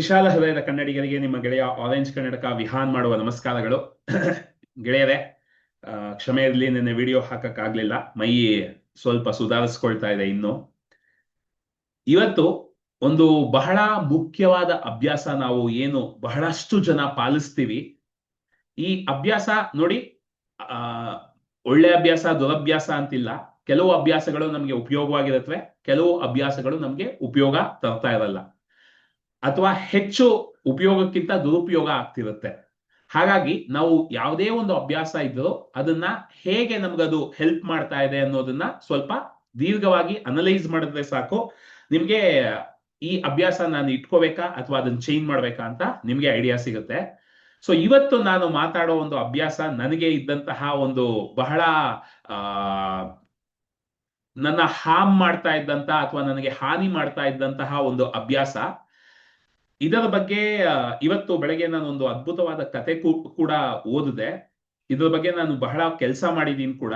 ವಿಶಾಲ ಹೃದಯದ ಕನ್ನಡಿಗರಿಗೆ ನಿಮ್ಮ ಗೆಳೆಯ ಆರೆಂಜ್ ಕನ್ನಡಕ ವಿಹಾನ್ ಮಾಡುವ ನಮಸ್ಕಾರಗಳು. ಗೆಳೆಯರೆ ಕ್ಷಮೆ ಇರಲಿ, ನಿನ್ನೆ ವಿಡಿಯೋ ಹಾಕಕ್ಕಾಗ್ಲಿಲ್ಲ. ಮೈ ಸ್ವಲ್ಪ ಸುಧಾರಿಸ್ಕೊಳ್ತಾ ಇದೆ ಇನ್ನು. ಇವತ್ತು ಒಂದು ಬಹಳ ಮುಖ್ಯವಾದ ಅಭ್ಯಾಸ ನಾವು ಏನು ಬಹಳಷ್ಟು ಜನ ಪಾಲಿಸ್ತೀವಿ. ಈ ಅಭ್ಯಾಸ ನೋಡಿ, ಆ, ಒಳ್ಳೆ ಅಭ್ಯಾಸ, ದುರಭ್ಯಾಸ ಅಂತಿಲ್ಲ. ಕೆಲವು ಅಭ್ಯಾಸಗಳು ನಮ್ಗೆ ಉಪಯೋಗವಾಗಿರತ್ವೆ, ಕೆಲವು ಅಭ್ಯಾಸಗಳು ನಮ್ಗೆ ಉಪಯೋಗ ತರ್ತಾ ಇರಲ್ಲ. ಅಥವಾ ಹೆಚ್ಚು ಉಪಯೋಗಕ್ಕಿಂತ ದುರುಪಯೋಗ ಆಗ್ತಿರುತ್ತೆ. ಹಾಗಾಗಿ ನಾವು ಯಾವುದೇ ಒಂದು ಅಭ್ಯಾಸ ಇದ್ರೂ ಅದನ್ನ ಹೇಗೆ ನಮ್ಗದು ಹೆಲ್ಪ್ ಮಾಡ್ತಾ ಇದೆ ಅನ್ನೋದನ್ನ ಸ್ವಲ್ಪ ದೀರ್ಘವಾಗಿ ಅನಲೈಸ್ ಮಾಡಿದ್ರೆ ಸಾಕು. ನಿಮ್ಗೆ ಈ ಅಭ್ಯಾಸ ನಾನು ಇಟ್ಕೋಬೇಕಾ ಅಥವಾ ಅದನ್ನ ಚೇಂಜ್ ಮಾಡ್ಬೇಕಾ ಅಂತ ನಿಮ್ಗೆ ಐಡಿಯಾ ಸಿಗುತ್ತೆ. ಸೊ ಇವತ್ತು ನಾನು ಮಾತಾಡೋ ಒಂದು ಅಭ್ಯಾಸ ನನಗೆ ಇದ್ದಂತಹ ಒಂದು ಬಹಳ, ಆ, ನನ್ನ ಹಾಮ್ ಮಾಡ್ತಾ ಇದ್ದಂತ ಅಥವಾ ನನಗೆ ಹಾನಿ ಮಾಡ್ತಾ ಇದ್ದಂತಹ ಒಂದು ಅಭ್ಯಾಸ ಇದರ ಬಗ್ಗೆ ಇವತ್ತು ಬೆಳಗ್ಗೆ ನಾನು ಒಂದು ಅದ್ಭುತವಾದ ಕತೆ ಕೂಡ ಓದಿದೆ. ಇದ್ರ ಬಗ್ಗೆ ನಾನು ಬಹಳ ಕೆಲಸ ಮಾಡಿದೀನಿ ಕೂಡ.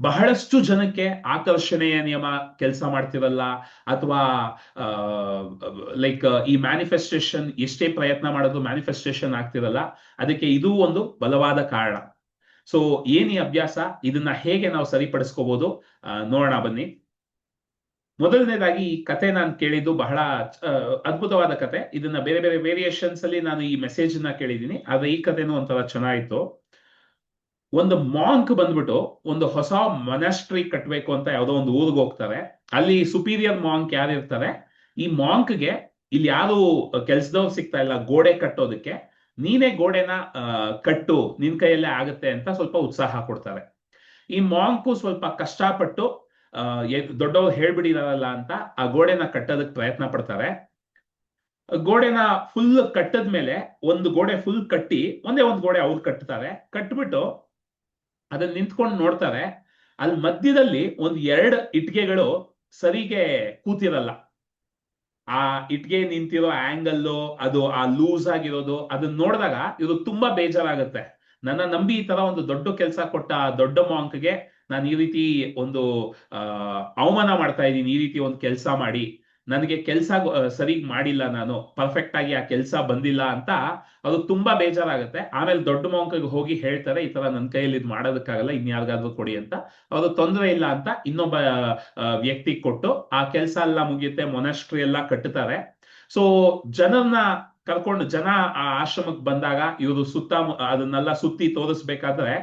ಬಹಳಷ್ಟು ಜನಕ್ಕೆ ಆಕರ್ಷಣೆಯ ನಿಯಮ ಕೆಲಸ ಮಾಡ್ತಿರಲ್ಲ, ಅಥವಾ ಲೈಕ್, ಈ ಮ್ಯಾನಿಫೆಸ್ಟೇಷನ್, ಎಷ್ಟೇ ಪ್ರಯತ್ನ ಮಾಡೋದು ಮ್ಯಾನಿಫೆಸ್ಟೇಷನ್ ಆಗ್ತಿರಲ್ಲ, ಅದಕ್ಕೆ ಇದು ಒಂದು ಬಲವಾದ ಕಾರಣ. ಸೊ, ಏನ್ ಈ ಅಭ್ಯಾಸ? ಇದನ್ನ ಹೇಗೆ ನಾವು ಸರಿಪಡಿಸ್ಕೋಬಹುದು ನೋಡೋಣ ಬನ್ನಿ. ಮೊದಲನೇದಾಗಿ ಈ ಕತೆ ನಾನು ಕೇಳಿದ್ದು ಬಹಳ ಅದ್ಭುತವಾದ ಕತೆ. ಇದನ್ನ ಬೇರೆ ಬೇರೆ ವೇರಿಯೇಷನ್ಸ್ ಅಲ್ಲಿ ನಾನು ಈ ಮೆಸೇಜ್ನ ಕೇಳಿದ್ದೀನಿ. ಆದ್ರೆ ಈ ಕಥೆನೂ ಒಂಥರ ಚೆನ್ನಾಗಿತ್ತು. ಒಂದು ಮಾಂಕ್ ಬಂದ್ಬಿಟ್ಟು ಒಂದು ಹೊಸ ಮೊನಾಸ್ಟ್ರಿ ಕಟ್ಟಬೇಕು ಅಂತ ಯಾವುದೋ ಒಂದು ಊರಿಗೆ ಹೋಗ್ತಾರೆ. ಅಲ್ಲಿ ಸುಪೀರಿಯರ್ ಮಾಂಕ್ ಯಾರು ಇರ್ತಾರೆ ಈ ಮಾಂಕ್ಗೆ ಇಲ್ಲಿ ಯಾರು ಕೆಲ್ಸದವ್ರು ಸಿಗ್ತಾ ಇಲ್ಲ ಗೋಡೆ ಕಟ್ಟೋದಕ್ಕೆ. ನೀನೇ ಗೋಡೆನ ಕಟ್ಟು, ನಿನ್ ಕೈಯಲ್ಲೇ ಆಗುತ್ತೆ ಅಂತ ಸ್ವಲ್ಪ ಉತ್ಸಾಹ ಕೊಡ್ತಾರೆ. ಈ ಮಾಂಕು ಸ್ವಲ್ಪ ಕಷ್ಟಪಟ್ಟು ದೊಡ್ಡವ್ರು ಹೇಳ್ಬಿಡಿದಾರಲ್ಲ ಅಂತ ಆ ಗೋಡೆನ ಕಟ್ಟೋದಕ್ಕೆ ಪ್ರಯತ್ನ ಪಡ್ತಾರೆ. ಗೋಡೆನ ಫುಲ್ ಕಟ್ಟದ್ಮೇಲೆ ಒಂದು ಗೋಡೆ ಫುಲ್ ಕಟ್ಟಿ ಒಂದೇ ಒಂದು ಗೋಡೆ ಅವ್ರು ಕಟ್ತಾರೆ. ಕಟ್ಬಿಟ್ಟು ಅದನ್ನ ನಿಂತ್ಕೊಂಡು ನೋಡ್ತಾರೆ. ಅಲ್ಲಿ ಮಧ್ಯದಲ್ಲಿ ಒಂದ್ ಎರಡು ಇಟ್ಗೆಗಳು ಸರಿಗೆ ಕೂತಿರಲ್ಲ. ಆ ಇಟ್ಗೆ ನಿಂತಿರೋ ಆಂಗಲ್ಲು ಅದು ಆ ಲೂಸ್ ಆಗಿರೋದು ಅದನ್ನ ನೋಡಿದಾಗ ಇದು ತುಂಬಾ ಬೇಜಾರಾಗುತ್ತೆ. ನನ್ನ ನಂಬಿ ಈ ತರ ಒಂದು ದೊಡ್ಡ ಕೆಲಸ ಕೊಟ್ಟ ದೊಡ್ಡ ಮಾಂಕ್ಗೆ ನಾನು ಈ ರೀತಿ ಒಂದು ಅವಮಾನ ಮಾಡ್ತಾ ಇದ್ದೀನಿ, ಈ ರೀತಿ ಒಂದು ಕೆಲಸ ಮಾಡಿ, ನನಗೆ ಕೆಲಸ ಸರಿ ಮಾಡಿಲ್ಲ ನಾನು ಪರ್ಫೆಕ್ಟ್ ಆಗಿ ಆ ಕೆಲಸ ಬಂದಿಲ್ಲ ಅಂತ ಅದು ತುಂಬಾ ಬೇಜಾರಾಗುತ್ತೆ. ಆಮೇಲೆ ದೊಡ್ಡ ಮೌಂಕಗೆ ಹೋಗಿ ಹೇಳ್ತಾರೆ, ಈ ತರ ನನ್ನ ಕೈಯಲ್ಲಿ ಇದು ಮಾಡೋದಕ್ಕಾಗಲ್ಲ ಇನ್ಯಾರಿಗಾದ್ರೂ ಕೊಡಿ ಅಂತ. ಅದು ತೊಂದರೆ ಇಲ್ಲ ಅಂತ ಇನ್ನೊಬ್ಬ ವ್ಯಕ್ತಿ ಕೊಟ್ಟು ಆ ಕೆಲಸ ಎಲ್ಲ ಮುಗಿಯುತ್ತೆ ಮೊನಸ್ಟ್ರಿ ಎಲ್ಲ ಕಟ್ಟುತ್ತಾರೆ ಸೊ ಜನರನ್ನ ಕರ್ಕೊಂಡು, ಜನ ಆ ಆಶ್ರಮಕ್ಕೆ ಬಂದಾಗ ಇವರು ಸುತ್ತ ಅದನ್ನೆಲ್ಲ ಸುತ್ತಿ ತೋರಿಸ್ಬೇಕಾದ್ರೆ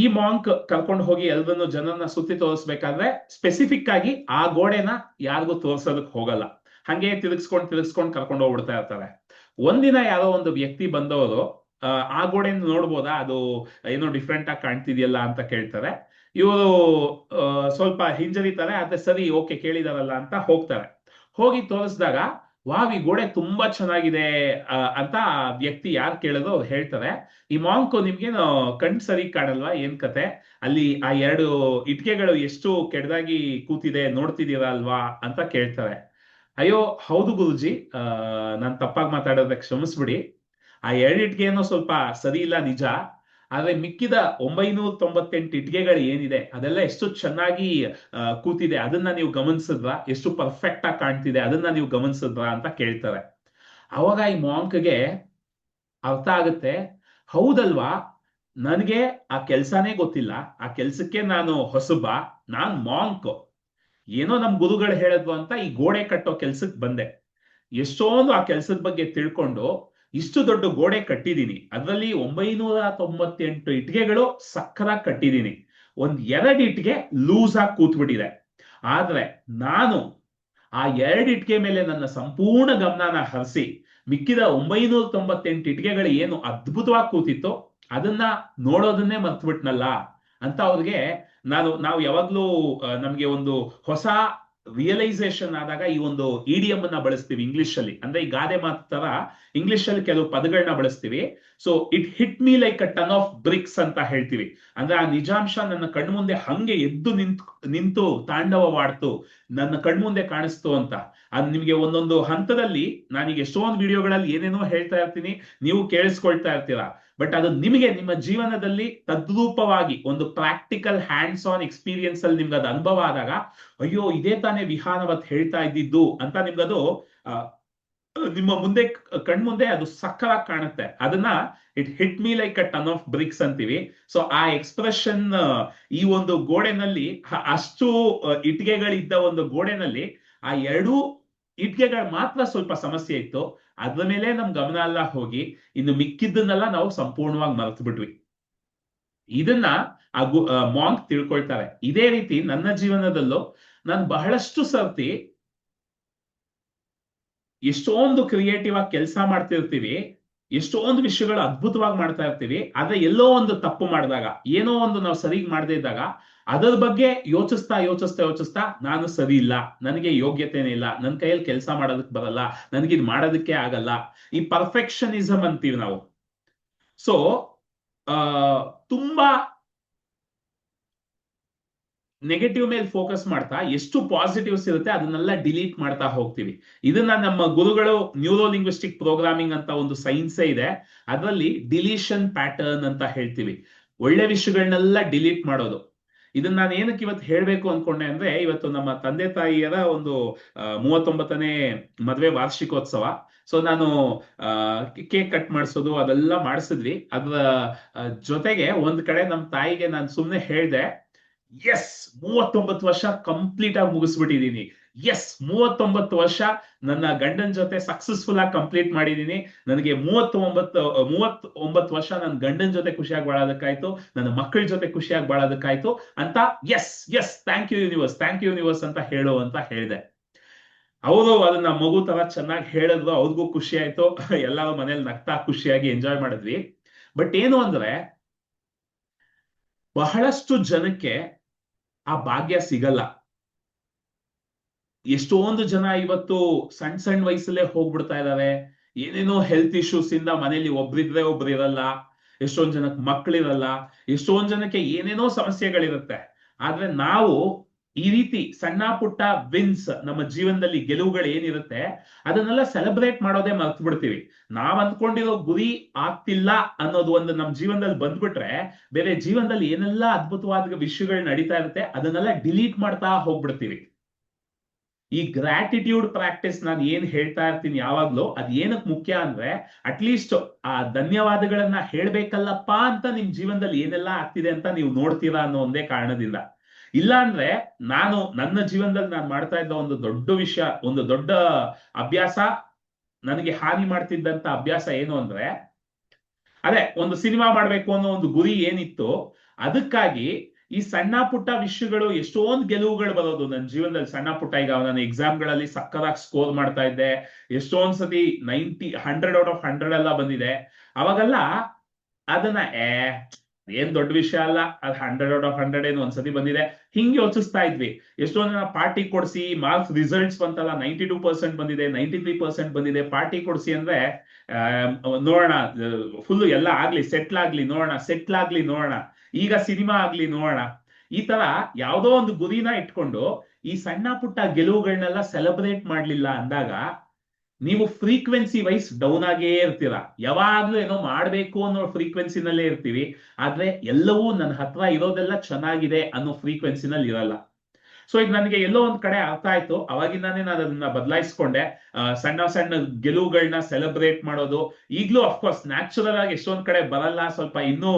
ಈ ಮಾಂಕ್ ಕರ್ಕೊಂಡು ಹೋಗಿ ಎಲ್ಲರನ್ನು ಜನರನ್ನ ಸುತ್ತಿ ತೋರಿಸ್ಬೇಕಾದ್ರೆ ಸ್ಪೆಸಿಫಿಕ್ ಆಗಿ ಆ ಗೋಡೆನ ಯಾರಿಗೂ ತೋರ್ಸೋದಕ್ ಹೋಗಲ್ಲ. ಹಂಗೆ ತಿರುಗಿಸ್ಕೊಂಡು ತಿರುಗಿಸ್ಕೊಂಡು ಕರ್ಕೊಂಡು ಹೋಗ್ಬಿಡ್ತಾ ಇರ್ತಾರೆ. ಒಂದಿನ ಯಾರೋ ಒಂದು ವ್ಯಕ್ತಿ ಬಂದವರು, ಆ ಗೋಡೆನ ನೋಡ್ಬೋದಾ? ಅದು ಏನೋ ಡಿಫ್ರೆಂಟ್ ಆಗಿ ಕಾಣ್ತಿದ್ಯಲ್ಲ ಅಂತ ಕೇಳ್ತಾರೆ. ಇವರು ಸ್ವಲ್ಪ ಹಿಂಜರಿತಾರೆ, ಆದ್ರೆ ಸರಿ ಓಕೆ ಕೇಳಿದಾರಲ್ಲ ಅಂತ ಹೋಗ್ತಾರೆ. ಹೋಗಿ ತೋರಿಸಿದಾಗ ವಾವ್, ಈ ಗೋಡೆ ತುಂಬಾ ಚೆನ್ನಾಗಿದೆ ಅಂತ ಆ ವ್ಯಕ್ತಿ ಯಾರು ಕೇಳೋದು ಹೇಳ್ತಾರೆ ಈ ಮಾಂಕು ನಿಮ್ಗೇನು ಕಣ್ ಸರಿ ಕಾಣಲ್ವಾ, ಏನ್ ಕತೆ? ಅಲ್ಲಿ ಆ ಎರಡು ಇಟ್ಕೆಗಳು ಎಷ್ಟು ಕೆಡದಾಗಿ ಕೂತಿದೆ ನೋಡ್ತಿದ್ದೀರಾ ಅಲ್ವಾ ಅಂತ ಕೇಳ್ತಾರೆ ಅಯ್ಯೋ, ಹೌದು ಗುರುಜಿ ನಾನ್ ತಪ್ಪಾಗಿ ಮಾತಾಡೋದಕ್ಕೆ ಕ್ಷಮಿಸ್ಬಿಡಿ ಆ ಎರಡು ಇಟ್ಗೆನೋ ಸ್ವಲ್ಪ ಸರಿ ಇಲ್ಲ, ನಿಜ. ಆದ್ರೆ ಮಿಕ್ಕಿದ ಒಂಬೈನೂರ ತೊಂಬತ್ತೆಂಟು ಇಟ್ಗೆಗಳು ಏನಿದೆ, ಅದೆಲ್ಲ ಎಷ್ಟು ಚೆನ್ನಾಗಿ ಕೂತಿದೆ, ಅದನ್ನ ನೀವು ಗಮನಿಸಿದ್ರಾ? ಎಷ್ಟು ಪರ್ಫೆಕ್ಟ್ ಆಗಿ ಕಾಣ್ತಿದೆ, ಅದನ್ನ ನೀವು ಗಮನಿಸಿದ್ರಾ ಅಂತ ಕೇಳ್ತಾರೆ. ಅವಾಗ ಈ ಮಾಂಕ್ಗೆ ಅರ್ಥ ಆಗುತ್ತೆ, ಹೌದಲ್ವಾ? ನನಗೆ ಆ ಕೆಲ್ಸನೇ ಗೊತ್ತಿಲ್ಲ, ಆ ಕೆಲ್ಸಕ್ಕೆ ನಾನು ಹೊಸಬ, ನಾನ್ ಮಾಂಕ್ ಏನೋ ನಮ್ ಗುರುಗಳು ಹೇಳದ್ವು ಅಂತ ಈ ಗೋಡೆ ಕಟ್ಟೋ ಕೆಲ್ಸಕ್ಕೆ ಬಂದೆ. ಎಷ್ಟೊಂದು ಆ ಕೆಲ್ಸದ ಬಗ್ಗೆ ತಿಳ್ಕೊಂಡು ಇಷ್ಟು ದೊಡ್ಡ ಗೋಡೆ ಕಟ್ಟಿದ್ದೀನಿ. ಅದರಲ್ಲಿ ಒಂಬೈನೂರ ತೊಂಬತ್ತೆಂಟು ಇಟ್ಗೆಗಳು ಸಕ್ಕರಾಗಿ ಕಟ್ಟಿದ್ದೀನಿ. ಒಂದ್ ಎರಡ್ ಇಟ್ಗೆ ಲೂಸ್ ಆಗಿ ಕೂತ್ಬಿಟ್ಟಿದೆ. ಆದ್ರೆ ನಾನು ಆ ಎರಡ್ ಇಟ್ಗೆ ಮೇಲೆ ನನ್ನ ಸಂಪೂರ್ಣ ಗಮನನ ಹರಿಸಿ ಮಿಕ್ಕಿದ ಒಂಬೈನೂರ ತೊಂಬತ್ತೆಂಟು ಇಟ್ಗೆಗಳು ಏನು ಅದ್ಭುತವಾಗಿ ಕೂತಿತ್ತು ಅದನ್ನ ನೋಡೋದನ್ನೇ ಮರ್ತ್ಬಿಟ್ನಲ್ಲ ಅಂತ ಅವ್ರಿಗೆ ನಾನು, ನಾವು ಯಾವಾಗ್ಲೂ ನಮ್ಗೆ ಒಂದು ಹೊಸ ರಿಯಲೈಸೇಷನ್ ಆದಾಗ ಈ ಒಂದು ಇಡಿಯಂ ಅನ್ನ ಬಳಸ್ತೀವಿ ಇಂಗ್ಲಿಷ್ ಅಲ್ಲಿ. ಅಂದ್ರೆ ಈ ಗಾದೆ ಮಾತು ತರ ಇಂಗ್ಲಿಷ್ ಅಲ್ಲಿ ಕೆಲವು ಪದಗಳನ್ನ ಬಳಸ್ತೀವಿ. So it hit me like a ton of bricks ಅಂತ ಹೇಳ್ತೀವಿ. ಅಂದ್ರೆ ಆ ನಿಜಾಂಶ ನನ್ನ ಕಣ್ಮುಂದೆ ಹಂಗೆ ಎದ್ದು ನಿಂತು ನಿಂತು ತಾಂಡವವಾಡ್ತು, ನನ್ನ ಕಣ್ಮುಂದೆ ಕಾಣಿಸ್ತು ಅಂತ. ಅದ್ ನಿಮ್ಗೆ ಒಂದೊಂದು ಹಂತದಲ್ಲಿ ನಾನೀಗ ಎಷ್ಟೊಂದು ವಿಡಿಯೋಗಳಲ್ಲಿ ಏನೇನೋ ಹೇಳ್ತಾ ಇರ್ತೀನಿ, ನೀವು ಕೇಳಿಸ್ಕೊಳ್ತಾ ಇರ್ತೀರಾ. ಬಟ್ ಅದು ನಿಮಗೆ ನಿಮ್ಮ ಜೀವನದಲ್ಲಿ ತದ್ರೂಪವಾಗಿ ಒಂದು ಪ್ರಾಕ್ಟಿಕಲ್ ಹ್ಯಾಂಡ್ಸ್ ಆನ್ ಎಕ್ಸ್ಪೀರಿಯನ್ಸ್ ಅಲ್ಲಿ ನಿಮ್ಗೆ ಅದು ಅನುಭವ ಆದಾಗ, ಅಯ್ಯೋ, ಇದೇ ತಾನೇ ವಿಹಾನವತ್ ಹೇಳ್ತಾ ಇದ್ದಿದ್ದು ಅಂತ ನಿಮ್ಗದು ನಿಮ್ಮ ಮುಂದೆ ಕಣ್ಮುಂದೆ ಅದು ಸಕ್ಕರಾಗಿ ಕಾಣುತ್ತೆ. ಅದನ್ನ it hit me like a ton of bricks ಅಂತೀವಿ. ಸೊ ಆ ಎಕ್ಸ್ಪ್ರೆಷನ್ ಈ ಒಂದು ಗೋಡೆನಲ್ಲಿ, ಅಷ್ಟು ಇಟ್ಟಿಗೆಗಳಿದ್ದ ಒಂದು ಗೋಡೆನಲ್ಲಿ, ಆ ಎರಡೂ ಇಟ್ಟಿಗೆಗಳು ಮಾತ್ರ ಸ್ವಲ್ಪ ಸಮಸ್ಯೆ ಇತ್ತು. ಅದ್ರ ಮೇಲೆ ನಮ್ ಗಮನ ಎಲ್ಲ ಹೋಗಿ ಇನ್ನು ಮಿಕ್ಕಿದ್ದನ್ನೆಲ್ಲ ನಾವು ಸಂಪೂರ್ಣವಾಗಿ ಮರೆತು ಬಿಟ್ವಿ. ಇದನ್ನ ಆ, ಮಾಂಕ್ ತಿಳ್ಕೊಳ್ತಾರೆ. ಇದೇ ರೀತಿ ನನ್ನ ಜೀವನದಲ್ಲೂ ನಾನು ಬಹಳಷ್ಟು ಸರ್ತಿ ಎಷ್ಟೊಂದು ಕ್ರಿಯೇಟಿವ್ ಆಗಿ ಕೆಲಸ ಮಾಡ್ತಿರ್ತೀವಿ, ಎಷ್ಟೊಂದು ವಿಷಯಗಳು ಅದ್ಭುತವಾಗಿ ಮಾಡ್ತಾ ಇರ್ತೀವಿ, ಆದ್ರೆ ಎಲ್ಲೋ ಒಂದು ತಪ್ಪು ಮಾಡಿದಾಗ, ಏನೋ ಒಂದು ನಾವು ಸರಿಗ್ ಮಾಡದೇ ಇದ್ದಾಗ ಅದರ ಬಗ್ಗೆ ಯೋಚಿಸ್ತಾ ಯೋಚಿಸ್ತಾ ಯೋಚಿಸ್ತಾ ನಾನು ಸರಿ ಇಲ್ಲ, ನನಗೆ ಯೋಗ್ಯತೆನೇ ಇಲ್ಲ ನನ್ನ ಕೈಯಲ್ಲಿ ಕೆಲಸ ಮಾಡೋದಕ್ಕೆ ಬರಲ್ಲ, ನನಗೆ ಇದು ಮಾಡೋದಕ್ಕೆ ಆಗಲ್ಲ. ಈ ಪರ್ಫೆಕ್ಷನಿಸಮ್ ಅಂತೀವಿ ನಾವು. ಸೊ ತುಂಬಾ ನೆಗೆಟಿವ್ ಮೇಲೆ ಫೋಕಸ್ ಮಾಡ್ತಾ ಎಷ್ಟು ಪಾಸಿಟಿವ್ಸ್ ಇರುತ್ತೆ ಅದನ್ನೆಲ್ಲ ಡಿಲೀಟ್ ಮಾಡ್ತಾ ಹೋಗ್ತೀವಿ. ಇದನ್ನ ನಮ್ಮ ಗುರುಗಳು ನ್ಯೂರೋ ಲಿಂಗ್ವಿಸ್ಟಿಕ್ ಪ್ರೋಗ್ರಾಮಿಂಗ್ ಅಂತ ಒಂದು ಸೈನ್ಸೇ ಇದೆ. ಅದರಲ್ಲಿ ಡಿಲೀಷನ್ ಪ್ಯಾಟರ್ನ್ ಅಂತ ಹೇಳ್ತೀವಿ. ಒಳ್ಳೆ ವಿಷಯಗಳನ್ನೆಲ್ಲ ಡಿಲೀಟ್ ಮಾಡೋದು. ಇದನ್ನ ನಾನು ಏನಕ್ಕೆ ಇವತ್ತು ಹೇಳ್ಬೇಕು ಅನ್ಕೊಂಡೆ ಅಂದ್ರೆ ಇವತ್ತು ನಮ್ಮ ತಂದೆ ತಾಯಿಯರ ಒಂದು ಮೂವತ್ತೊಂಬತ್ತನೇ ಮದುವೆ ವಾರ್ಷಿಕೋತ್ಸವ. ಸೊ ನಾನು ಕೇಕ್ ಕಟ್ ಮಾಡಿಸೋದು ಅದೆಲ್ಲ ಮಾಡಿಸಿದ್ವಿ. ಅದರ ಜೊತೆಗೆ ಒಂದ್ ಕಡೆ ನಮ್ಮ ತಾಯಿಗೆ ನಾನು ಸುಮ್ಮನೆ ಹೇಳ್ದೆ ಎಸ್ ಮೂವತ್ತೊಂಬತ್ತು ವರ್ಷ ಕಂಪ್ಲೀಟ್ ಆಗಿ ಮುಗಿಸ್ಬಿಟ್ಟಿದೀನಿ. ಎಸ್ ಮೂವತ್ತೊಂಬತ್ತು ವರ್ಷ ನನ್ನ ಗಂಡನ ಜೊತೆ ಸಕ್ಸಸ್ಫುಲ್ ಆಗಿ ಕಂಪ್ಲೀಟ್ ಮಾಡಿದೀನಿ. ನನಗೆ ಮೂವತ್ತೊಂಬತ್ತು ಮೂವತ್ ಒಂಬತ್ತು ವರ್ಷ ನನ್ನ ಗಂಡನ ಜೊತೆ ಖುಷಿಯಾಗಿ ಬಾಳೋದಕ್ಕಾಯ್ತು. ನನ್ನ ಮಕ್ಕಳ ಜೊತೆ ಖುಷಿಯಾಗಿ ಬಾಳೋದಕ್ಕಾಯ್ತು ಅಂತ yes yes thank you universe thank you universe ಅಂತ ಹೇಳು ಅಂತ ಹೇಳಿದೆ. ಅವರು ಅದನ್ನ ಮಗು ತರ ಚೆನ್ನಾಗಿ ಹೇಳಿದ್ರು, ಅವ್ರಿಗೂ ಖುಷಿ ಆಯ್ತು. ಎಲ್ಲರೂ ಮನೇಲಿ ನಗ್ತಾ ಖುಷಿಯಾಗಿ ಎಂಜಾಯ್ ಮಾಡಿದ್ವಿ. ಬಟ್ ಏನು ಅಂದ್ರೆ, ಬಹಳಷ್ಟು ಜನಕ್ಕೆ ಆ ಭಾಗ್ಯ ಸಿಗಲ್ಲ. ಎಷ್ಟೊಂದು ಜನ ಇವತ್ತು ಸಣ್ಣ ಸಣ್ಣ ವಯಸ್ಸಲ್ಲೇ ಹೋಗ್ಬಿಡ್ತಾ ಇದಾರೆ ಏನೇನೋ ಹೆಲ್ತ್ ಇಶ್ಯೂಸ್ ಇಂದ ಮನೇಲಿ ಒಬ್ರಿದ್ರೆ ಒಬ್ರು ಇರಲ್ಲ, ಎಷ್ಟೊಂದ್ ಜನಕ್ಕೆ ಮಕ್ಕಳಿರಲ್ಲ ಎಷ್ಟೊಂದ್ ಜನಕ್ಕೆ ಏನೇನೋ ಸಮಸ್ಯೆಗಳಿರುತ್ತೆ. ಆದ್ರೆ ನಾವು ಈ ರೀತಿ ಸಣ್ಣ ಪುಟ್ಟ ವಿನ್ಸ್ ನಮ್ಮ ಜೀವನದಲ್ಲಿ ಗೆಲುವುಗಳು ಏನಿರುತ್ತೆ, ಅದನ್ನೆಲ್ಲ ಸೆಲೆಬ್ರೇಟ್ ಮಾಡೋದೇ ಮರ್ತು ಬಿಡ್ತೀವಿ. ನಾವ್ ಅಂದ್ಕೊಂಡಿರೋ ಗುರಿ ಆಗ್ತಿಲ್ಲ ಅನ್ನೋದು ಒಂದು ನಮ್ಮ ಜೀವನದಲ್ಲಿ ಬಂದ್ಬಿಟ್ರೆ, ಬೇರೆ ಜೀವನದಲ್ಲಿ ಏನೆಲ್ಲ ಅದ್ಭುತವಾದ ವಿಷಯಗಳು ನಡೀತಾ ಇರುತ್ತೆ, ಅದನ್ನೆಲ್ಲ ಡಿಲೀಟ್ ಮಾಡ್ತಾ ಹೋಗ್ಬಿಡ್ತೀವಿ. ಈ ಗ್ರಾಟಿಟ್ಯೂಡ್ ಪ್ರಾಕ್ಟೀಸ್ ನಾನು ಏನ್ ಹೇಳ್ತಾ ಇರ್ತೀನಿ ಯಾವಾಗ್ಲೂ ಅದ್ ಏನಕ್ ಮುಖ್ಯ ಅಂದ್ರೆ ಅಟ್ಲೀಸ್ಟ್ ಆ ಧನ್ಯವಾದಗಳನ್ನ ಹೇಳ್ಬೇಕಲ್ಲಪ್ಪ ಅಂತ ನಿಮ್ ಜೀವನದಲ್ಲಿ ಏನೆಲ್ಲ ಆಗ್ತಿದೆ ಅಂತ ನೀವು ನೋಡ್ತೀರಾ ಅನ್ನೋ ಒಂದೇ ಕಾರಣದಿಂದ. ಇಲ್ಲ ಅಂದ್ರೆ ನಾನು ನನ್ನ ಜೀವನದಲ್ಲಿ ನಾನು ಮಾಡ್ತಾ ಇದ್ದ ಒಂದು ದೊಡ್ಡ ವಿಷಯ, ಒಂದು ದೊಡ್ಡ ಅಭ್ಯಾಸ, ನನಗೆ ಹಾನಿ ಮಾಡ್ತಿದ್ದಂತ ಅಭ್ಯಾಸ ಏನು ಅಂದ್ರೆ, ಅದೇ ಒಂದು ಸಿನಿಮಾ ಮಾಡ್ಬೇಕು ಅನ್ನೋ ಒಂದು ಗುರಿ ಏನಿತ್ತು ಅದಕ್ಕಾಗಿ ಈ ಸಣ್ಣ ಪುಟ್ಟ ವಿಷಯಗಳು ಎಷ್ಟೊಂದು ಗೆಲುವುಗಳು ಬರೋದು ನನ್ನ ಜೀವನದಲ್ಲಿ ಸಣ್ಣ ಪುಟ್ಟ, ಈಗ ನಾನು ಎಕ್ಸಾಮ್ಗಳಲ್ಲಿ ಸಕ್ಕದಾಗಿ ಸ್ಕೋರ್ ಮಾಡ್ತಾ ಇದ್ದೆ. ಎಷ್ಟೊಂದ್ ಸತಿ ninety hundred out of hundred ಎಲ್ಲ ಬಂದಿದೆ. ಅವಾಗೆಲ್ಲ ಅದನ್ನ, ಏ, ಏನ್ ದೊಡ್ಡ ವಿಷಯ ಅಲ್ಲ, ಅದ್ ಹಂಡ್ರೆಡ್ ಔಟ್ ಆಫ್ ಹಂಡ್ರೆಡ್ ಏನು ಒಂದ್ಸತಿ ಬಂದಿದೆ. ಹಿಂಗೆ ಯೋಚಿಸ್ತಾ ಇದ್ವಿ. ಎಷ್ಟೊಂದ್ ಜನ ಪಾರ್ಟಿ ಕೊಡಿಸಿ ಮಾರ್ಕ್ಸ್ ರಿಸಲ್ಟ್ಸ್ ಬಂತಲ್ಲ ನೈಂಟಿ ಟೂ ಪರ್ಸೆಂಟ್ ಬಂದಿದೆ ನೈಂಟಿ ತ್ರೀ ಪರ್ಸೆಂಟ್ ಬಂದಿದೆ. ಪಾರ್ಟಿ ಕೊಡಿಸಿ ಅಂದ್ರೆ ನೋಡೋಣ ಫುಲ್ ಎಲ್ಲ ಆಗ್ಲಿ ಸೆಟ್ಲ್ ಆಗ್ಲಿ, ನೋಡೋಣ ಸೆಟ್ಲ್ ಆಗ್ಲಿ, ನೋಡೋಣ. ಈಗ ಸಿನಿಮಾ ಆಗ್ಲಿ ನೋಡೋಣ. ಈ ತರ ಯಾವುದೋ ಒಂದು ಗುರಿನ ಇಟ್ಕೊಂಡು ಈ ಸಣ್ಣ ಪುಟ್ಟ ಗೆಲುವುಗಳನ್ನೆಲ್ಲ ಸೆಲೆಬ್ರೇಟ್ ಮಾಡ್ಲಿಲ್ಲ ಅಂದಾಗ ನೀವು ಫ್ರೀಕ್ವೆನ್ಸಿ ವೈಸ್ ಡೌನ್ ಆಗೇ ಇರ್ತೀರ. ಯಾವಾಗ್ಲೂ ಏನೋ ಮಾಡ್ಬೇಕು ಅನ್ನೋ ಫ್ರೀಕ್ವೆನ್ಸಿನಲ್ಲೇ ಇರ್ತೀವಿ. ಆದ್ರೆ ಎಲ್ಲವೂ ನನ್ನ ಹತ್ರ ಇರೋದೆಲ್ಲ ಚೆನ್ನಾಗಿದೆ ಅನ್ನೋ ಫ್ರೀಕ್ವೆನ್ಸಿನಲ್ಲಿ ಇರಲ್ಲ ಸೊ ಈಗ ನನಗೆ ಎಲ್ಲೋ ಒಂದ್ ಕಡೆ ಅರ್ಥ ಆಯ್ತು. ಅವಾಗಿಂದಾನೇ ನಾನು ಅದನ್ನ ಬದಲಾಯಿಸ್ಕೊಂಡೆ. ಸಣ್ಣ ಸಣ್ಣ ಗೆಲುವುಗಳನ್ನ ಸೆಲೆಬ್ರೇಟ್ ಮಾಡೋದು. ಈಗ್ಲೂ ಅಫ್ಕೋರ್ಸ್ ನ್ಯಾಚುರಲ್ ಆಗಿ ಎಷ್ಟೊಂದ್ ಕಡೆ ಬರಲ್ಲ. ಸ್ವಲ್ಪ ಇನ್ನೂ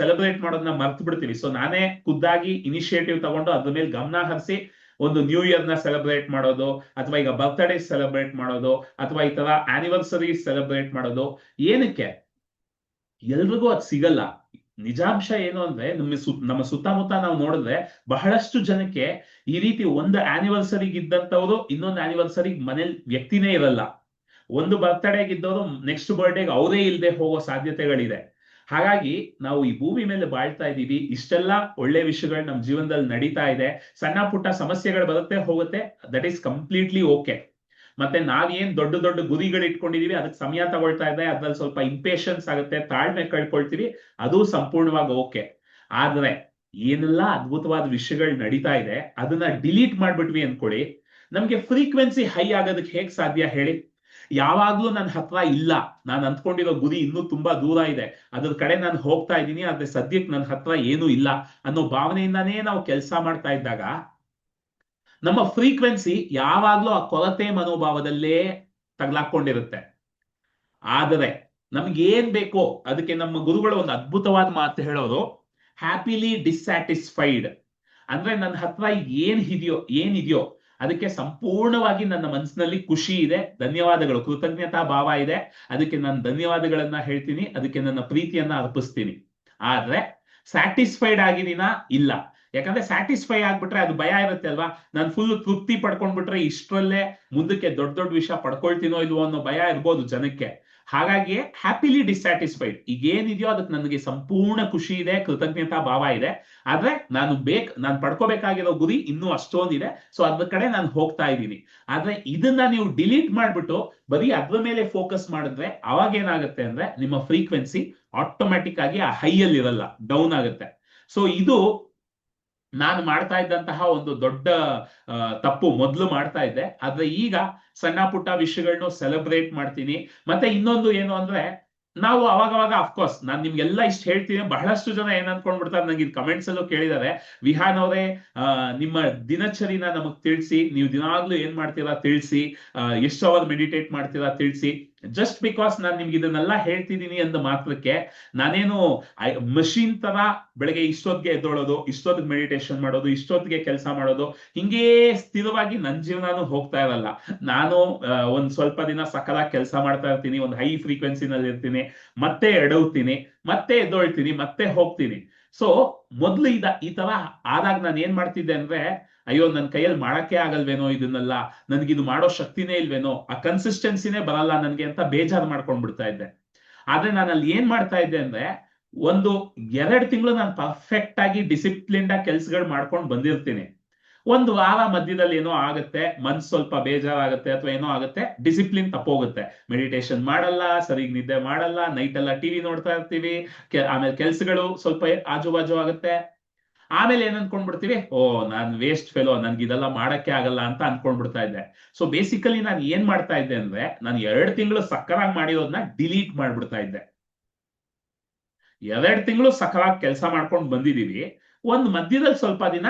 ಸೆಲೆಬ್ರೇಟ್ ಮಾಡೋದನ್ನ ಮರ್ತು ಬಿಡ್ತೀವಿ ಸೊ ನಾನೇ ಖುದ್ದಾಗಿ ಇನಿಷಿಯೇಟಿವ್ ತಗೊಂಡು ಅದ್ರ ಮೇಲೆ ಗಮನ ಹರಿಸಿ ಒಂದು ನ್ಯೂ ಇಯರ್ನ ಸೆಲೆಬ್ರೇಟ್ ಮಾಡೋದು, ಅಥವಾ ಈಗ ಬರ್ತ್ಡೇ ಸೆಲೆಬ್ರೇಟ್ ಮಾಡೋದು, ಅಥವಾ ಈ ತರ ಆನಿವರ್ಸರಿ ಸೆಲೆಬ್ರೇಟ್ ಮಾಡೋದು. ಏನಕ್ಕೆ? ಎಲ್ರಿಗೂ ಅದು ಸಿಗಲ್ಲ. ನಿಜಾಂಶ ಏನು ಅಂದ್ರೆ ನಮ್ಮ ಸು, ನಮ್ಮ ಸುತ್ತಮುತ್ತ ನಾವು ನೋಡಿದ್ರೆ ಬಹಳಷ್ಟು ಜನಕ್ಕೆ ಈ ರೀತಿ ಒಂದು ಆನಿವರ್ಸರಿಗೆ ಇದ್ದಂಥವ್ರು ಇನ್ನೊಂದು ಆನಿವರ್ಸರಿಗೆ ಮನೇಲಿ ವ್ಯಕ್ತಿನೇ ಇರಲ್ಲ. ಒಂದು ಬರ್ತ್ಡೇಗೆ ಇದ್ದವರು ನೆಕ್ಸ್ಟ್ ಬರ್ಡೇಗೆ ಅವರೇ ಇಲ್ಲದೆ ಹೋಗೋ ಸಾಧ್ಯತೆಗಳಿದೆ. ಹಾಗಾಗಿ ನಾವು ಈ ಭೂಮಿ ಮೇಲೆ ಬಾಳ್ತಾ ಇದ್ದೀವಿ. ಇಷ್ಟೆಲ್ಲ ಒಳ್ಳೆ ವಿಷಯಗಳು ನಮ್ಮ ಜೀವನದಲ್ಲಿ ನಡೀತಾ ಇದೆ. ಸಣ್ಣ ಪುಟ್ಟ ಸಮಸ್ಯೆಗಳು ಬರುತ್ತೆ, ಹೋಗುತ್ತೆ. ದಟ್ ಈಸ್ ಕಂಪ್ಲೀಟ್ಲಿ ಓಕೆ ಮತ್ತೆ ನಾವೇನ್ ದೊಡ್ಡ ದೊಡ್ಡ ಗುರಿಗಳು ಇಟ್ಕೊಂಡಿದೀವಿ, ಅದಕ್ಕೆ ಸಮಯ ತಗೊಳ್ತಾ ಇದೆ, ಅದ್ರಲ್ಲಿ ಸ್ವಲ್ಪ ಇಂಪೇಷನ್ಸ್ ಆಗುತ್ತೆ, ತಾಳ್ಮೆ ಕಳ್ಕೊಳ್ತೀವಿ, ಅದು ಸಂಪೂರ್ಣವಾಗಿ ಓಕೆ ಆದ್ರೆ ಏನೆಲ್ಲ ಅದ್ಭುತವಾದ ವಿಷಯಗಳು ನಡೀತಾ ಇದೆ, ಅದನ್ನ ಡಿಲೀಟ್ ಮಾಡ್ಬಿಟ್ವಿ ಅನ್ಕೊಳ್ಳಿ ನಮ್ಗೆ ಫ್ರೀಕ್ವೆನ್ಸಿ ಹೈ ಆಗೋದಕ್ಕೆ ಹೇಗ್ ಸಾಧ್ಯ ಹೇಳಿ? ಯಾವಾಗ್ಲೂ ನನ್ನ ಹತ್ರ ಇಲ್ಲ, ನಾನು ಅಂದ್ಕೊಂಡಿರೋ ಗುರಿ ಇನ್ನೂ ತುಂಬಾ ದೂರ ಇದೆ, ಅದ್ರ ಕಡೆ ನಾನು ಹೋಗ್ತಾ ಇದ್ದೀನಿ, ಆದ್ರೆ ಸದ್ಯಕ್ಕೆ ನನ್ನ ಹತ್ರ ಏನೂ ಇಲ್ಲ ಅನ್ನೋ ಭಾವನೆಯಿಂದಾನೇ ನಾವು ಕೆಲಸ ಮಾಡ್ತಾ ಇದ್ದಾಗ ನಮ್ಮ ಫ್ರೀಕ್ವೆನ್ಸಿ ಯಾವಾಗ್ಲೂ ಆ ಕೊರತೆ ಮನೋಭಾವದಲ್ಲೇ ತಗ್ಲಾಕೊಂಡಿರುತ್ತೆ. ಆದರೆ ನಮ್ಗೆ ಏನ್ ಬೇಕೋ ಅದಕ್ಕೆ ನಮ್ಮ ಗುರುಗಳು ಒಂದು ಅದ್ಭುತವಾದ ಮಾತು ಹೇಳೋರು ಹ್ಯಾಪಿಲಿ ಡಿಸ್ಸ್ಯಾಟಿಸ್ಫೈಡ್ ಅಂದ್ರೆ ನನ್ನ ಹತ್ರ ಏನ್ ಇದೆಯೋ ಏನಿದೆಯೋ ಅದಕ್ಕೆ ಸಂಪೂರ್ಣವಾಗಿ ನನ್ನ ಮನಸ್ಸಿನಲ್ಲಿ ಖುಷಿ ಇದೆ, ಧನ್ಯವಾದಗಳು, ಕೃತಜ್ಞತಾ ಭಾವ ಇದೆ, ಅದಕ್ಕೆ ನಾನು ಧನ್ಯವಾದಗಳನ್ನ ಹೇಳ್ತೀನಿ, ಅದಕ್ಕೆ ನನ್ನ ಪ್ರೀತಿಯನ್ನ ಅರ್ಪಿಸ್ತೀನಿ. ಆದ್ರೆ ಸ್ಯಾಟಿಸ್ಫೈಡ್ ಆಗಿದ್ದೀನಾ? ಇಲ್ಲ. ಯಾಕಂದ್ರೆ ಸ್ಯಾಟಿಸ್ಫೈ ಆಗ್ಬಿಟ್ರೆ ಅದು ಭಯ ಇರುತ್ತೆ ಅಲ್ವಾ? ನಾನು ಫುಲ್ ತೃಪ್ತಿ ಪಡ್ಕೊಂಡ್ಬಿಟ್ರೆ ಇಷ್ಟರಲ್ಲೇ ಮುಂದಕ್ಕೆ ದೊಡ್ಡ ದೊಡ್ಡ ವಿಷಯ ಪಡ್ಕೊಳ್ತೀನೋ ಇಲ್ವೋ ಅನ್ನೋ ಭಯ ಇರ್ಬೋದು ಜನಕ್ಕೆ. ಹಾಗಾಗಿ ಹ್ಯಾಪಿಲಿ ಡಿಸ್ಸ್ಯಾಟಿಸ್ಫೈಡ್ ಈಗ ಏನಿದೆಯೋ ಅದಕ್ಕೆ ನನಗೆ ಸಂಪೂರ್ಣ ಖುಷಿ ಇದೆ, ಕೃತಜ್ಞತಾ ಭಾವ ಇದೆ. ಆದ್ರೆ ನಾನು ಬೇಕ್, ನಾನು ಪಡ್ಕೋಬೇಕಾಗಿರೋ ಗುರಿ ಇನ್ನೂ ಅಷ್ಟೊಂದಿದೆ. ಸೊ ಅದ್ರ ಕಡೆ ನಾನು ಹೋಗ್ತಾ ಇದ್ದೀನಿ. ಆದ್ರೆ ಇದನ್ನ ನೀವು ಡಿಲೀಟ್ ಮಾಡ್ಬಿಟ್ಟು ಬರೀ ಅದ್ರ ಮೇಲೆ ಫೋಕಸ್ ಮಾಡಿದ್ರೆ ಅವಾಗ ಏನಾಗುತ್ತೆ ಅಂದ್ರೆ ನಿಮ್ಮ ಫ್ರೀಕ್ವೆನ್ಸಿ ಆಟೋಮ್ಯಾಟಿಕ್ ಆಗಿ ಆ ಹೈಯಲ್ಲಿ ಇರಲ್ಲ ಡೌನ್ ಆಗುತ್ತೆ. ಸೊ ಇದು ನಾನು ಮಾಡ್ತಾ ಇದ್ದಂತಹ ಒಂದು ದೊಡ್ಡ ತಪ್ಪು ಮೊದಲು ಮಾಡ್ತಾ ಇದ್ದೆ. ಆದ್ರೆ ಈಗ ಸಣ್ಣ ಪುಟ್ಟ ವಿಷಯಗಳನ್ನು ಸೆಲೆಬ್ರೇಟ್ ಮಾಡ್ತೀನಿ. ಮತ್ತೆ ಇನ್ನೊಂದು ಏನು ಅಂದ್ರೆ, ನಾವು ಅವಾಗ ಅವಾಗ ಅಫ್ಕೋರ್ಸ್ ನಾನು ನಿಮ್ಗೆಲ್ಲ ಇಷ್ಟು ಹೇಳ್ತೀನಿ. ಬಹಳಷ್ಟು ಜನ ಏನ್ ಅನ್ಕೊಂಡ್ಬಿಡ್ತಾರೆ ನಂಗೆ ಇದು ಕಮೆಂಟ್ಸ್ ಅಲ್ಲೂ ಕೇಳಿದ್ದಾರೆ. ವಿಹಾನ್ ಅವರೇ ನಿಮ್ಮ ದಿನಚರಿನ ನಮಗ್ ತಿಳಿಸಿ, ನೀವು ದಿನಾಗ್ಲೂ ಏನ್ ಮಾಡ್ತೀರಾ ತಿಳಿಸಿ ಎಷ್ಟು ಅವರ್ ಮೆಡಿಟೇಟ್ ಮಾಡ್ತೀರಾ ತಿಳಿಸಿ. ಜಸ್ಟ್ ಬಿಕಾಸ್ ನಾನು ನಿಮ್ಗೆ ಇದನ್ನೆಲ್ಲ ಹೇಳ್ತಿದ್ದೀನಿ ಅಂದ ಮಾತ್ರಕ್ಕೆ ನಾನೇನು ಮಷೀನ್ ತರ ಬೆಳಗ್ಗೆ ಇಷ್ಟೊತ್ತಿಗೆ ಎದ್ದೊಳೋದು, ಇಷ್ಟೊತ್ತಿಗೆ ಮೆಡಿಟೇಷನ್ ಮಾಡೋದು, ಇಷ್ಟೊತ್ತಿಗೆ ಕೆಲಸ ಮಾಡೋದು, ಹಿಂಗೇ ಸ್ಥಿರವಾಗಿ ನನ್ನ ಜೀವನಾನು ಹೋಗ್ತಾ ಇರಲ್ಲ. ನಾನು ಒಂದ್ ಸ್ವಲ್ಪ ದಿನ ಸಕಲ ಕೆಲಸ ಮಾಡ್ತಾ ಇರ್ತೀನಿ, ಒಂದು ಹೈ ಫ್ರೀಕ್ವೆನ್ಸಿನಲ್ಲಿ ಇರ್ತೀನಿ, ಮತ್ತೆ ಎಡವ್ತೀನಿ, ಮತ್ತೆ ಎದ್ದೊಳ್ತೀನಿ, ಮತ್ತೆ ಹೋಗ್ತೀನಿ. ಸೊ ಮೊದ್ಲು ಇದ, ಈ ತರ ಆದಾಗ ನಾನು ಏನ್ ಮಾಡ್ತಿದ್ದೆ ಅಂದ್ರೆ ಅಯ್ಯೋ ನನ್ನ ಕೈಯಲ್ಲಿ ಮಾಡಕ್ಕೆ ಆಗಲ್ವೇನೋ ಇದನ್ನೆಲ್ಲ? ನನ್ಗಿದು ಮಾಡೋ ಶಕ್ತಿನೇ ಇಲ್ವೇನೋ? ಆ ಕನ್ಸಿಸ್ಟೆನ್ಸಿನೇ ಬರಲ್ಲ ನನ್ಗೆ ಅಂತ ಬೇಜಾರು ಮಾಡ್ಕೊಂಡ್ ಬಿಡ್ತಾ ಇದ್ದೆ. ಆದ್ರೆ ನಾನು ಅಲ್ಲಿ ಏನ್ ಮಾಡ್ತಾ ಇದ್ದೆ ಅಂದ್ರೆ, ಒಂದು ಎರಡ್ ತಿಂಗಳು ನಾನು ಪರ್ಫೆಕ್ಟ್ ಆಗಿ ಡಿಸಿಪ್ಲಿನ್ಡ್ ಆಗಿ ಕೆಲ್ಸಗಳು ಮಾಡ್ಕೊಂಡು ಬಂದಿರ್ತೀನಿ. ಒಂದು ವಾರ ಮಧ್ಯದಲ್ಲಿ ಏನೋ ಆಗುತ್ತೆ, ಮನ್ಸ್ ಸ್ವಲ್ಪ ಬೇಜಾರಾಗುತ್ತೆ ಅಥವಾ ಏನೋ ಆಗುತ್ತೆ ಡಿಸಿಪ್ಲಿನ್ ತಪ್ಪೋಗುತ್ತೆ. ಮೆಡಿಟೇಷನ್ ಮಾಡಲ್ಲ, ಸರಿಗ್ ನಿದ್ದೆ ಮಾಡಲ್ಲ ನೈಟ್ ಎಲ್ಲ ಟಿವಿ ನೋಡ್ತಾ ಇರ್ತೀವಿ ಆಮೇಲೆ ಕೆಲ್ಸಗಳು ಸ್ವಲ್ಪ ಆಜು ಬಾಜು ಆಗುತ್ತೆ. ಆಮೇಲೆ ಏನ್ ಅನ್ಕೊಂಡ್ಬಿಡ್ತೀವಿ? ಓ, ನಾನ್ ವೇಸ್ಟ್ ಫೆಲೋ ನನ್ಗೆ ಇದೆಲ್ಲ ಮಾಡಕ್ಕೆ ಆಗಲ್ಲ ಅಂತ ಅನ್ಕೊಂಡ್ಬಿಡ್ತಾ ಇದ್ದೆ. ಸೊ ಬೇಸಿಕಲಿ ನಾನು ಏನ್ ಮಾಡ್ತಾ ಇದ್ದೆ ಅಂದ್ರೆ, ನಾನು ಎರಡು ತಿಂಗಳು ಸಕ್ಕರಾಗಿ ಮಾಡಿರೋದನ್ನ ಡಿಲೀಟ್ ಮಾಡ್ಬಿಡ್ತಾ ಇದ್ದೆ. ಎರಡ್ ತಿಂಗಳು ಸಕಲಾಗಿ ಕೆಲಸ ಮಾಡ್ಕೊಂಡು ಬಂದಿದೀವಿ. ಒಂದ್ ಮಧ್ಯದಲ್ಲಿ ಸ್ವಲ್ಪ ದಿನ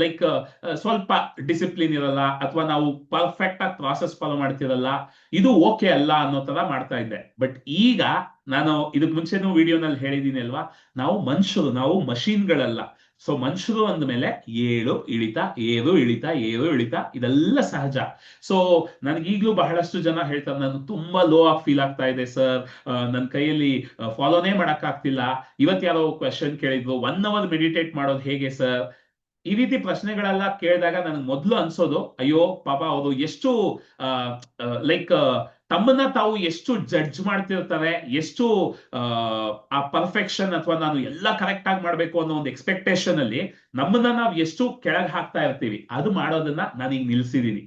ಲೈಕ್ ಸ್ವಲ್ಪ ಡಿಸಿಪ್ಲಿನ್ ಇರಲ್ಲ ಅಥವಾ ನಾವು ಪರ್ಫೆಕ್ಟ್ ಆಗಿ ಪ್ರಾಸೆಸ್ ಫಾಲೋ ಮಾಡ್ತಿರಲ್ಲ, ಇದು ಓಕೆ ಅಲ್ಲ ಅನ್ನೋ ತರ ಮಾಡ್ತಾ ಇದ್ದೆ. ಬಟ್ ಈಗ ನಾನು ಇದಕ್ ಮುಂಚೆನೂ ವಿಡಿಯೋನಲ್ಲಿ ಹೇಳಿದೀನಿ ಅಲ್ವಾ, ನಾವು ಮನುಷ್ಯರು, ನಾವು ಮಷೀನ್ಗಳಲ್ಲ. ಸೊ ಮನುಷ್ಯರು ಅಂದ್ಮೇಲೆ ಏಳು ಇಳಿತ ಏರು ಇಳಿತ ಏರು ಇಳಿತ, ಇದೆಲ್ಲ ಸಹಜ. ಸೊ ನನಗೀಗ್ಲೂ ಬಹಳಷ್ಟು ಜನ ಹೇಳ್ತಾರೆ, ನಾನು ತುಂಬಾ ಲೋ ಆಗಿ ಫೀಲ್ ಆಗ್ತಾ ಇದೆ ಸರ್ ನನ್ನ ಕೈಯಲ್ಲಿ ಫಾಲೋನೇ ಮಾಡಕ್ ಆಗ್ತಿಲ್ಲ ಇವತ್ ಯಾರೋ ಕ್ವೆಶನ್ ಕೇಳಿದ್ರು ಒನ್ ಅವರ್ ಮೆಡಿಟೇಟ್ ಮಾಡೋದು ಹೇಗೆ ಸರ್ ಈ ರೀತಿ ಪ್ರಶ್ನೆಗಳೆಲ್ಲ ಕೇಳಿದಾಗ ನನಗೆ ಮೊದಲು ಅನ್ಸೋದು, ಅಯ್ಯೋ, ಪಾಪ ಅವರು ಎಷ್ಟು ಲೈಕ್ ತಮ್ಮನ್ನ ತಾವು ಎಷ್ಟು ಜಡ್ಜ್ ಮಾಡ್ತಿರ್ತಾರೆ, ಎಷ್ಟು, ಆ ಪರ್ಫೆಕ್ಷನ್ ಅಥವಾ ನಾನು ಎಲ್ಲ ಕರೆಕ್ಟ್ ಆಗಿ ಮಾಡ್ಬೇಕು ಅನ್ನೋ ಒಂದು ಎಕ್ಸ್ಪೆಕ್ಟೇಷನ್ ಅಲ್ಲಿ ನಮ್ಮನ್ನ ನಾವು ಎಷ್ಟು ಕೆಳಗೆ ಹಾಕ್ತಾ ಇರ್ತೀವಿ, ಅದು ಮಾಡೋದನ್ನ ನಾನು ಈಗ ನಿಲ್ಸಿದೀನಿ.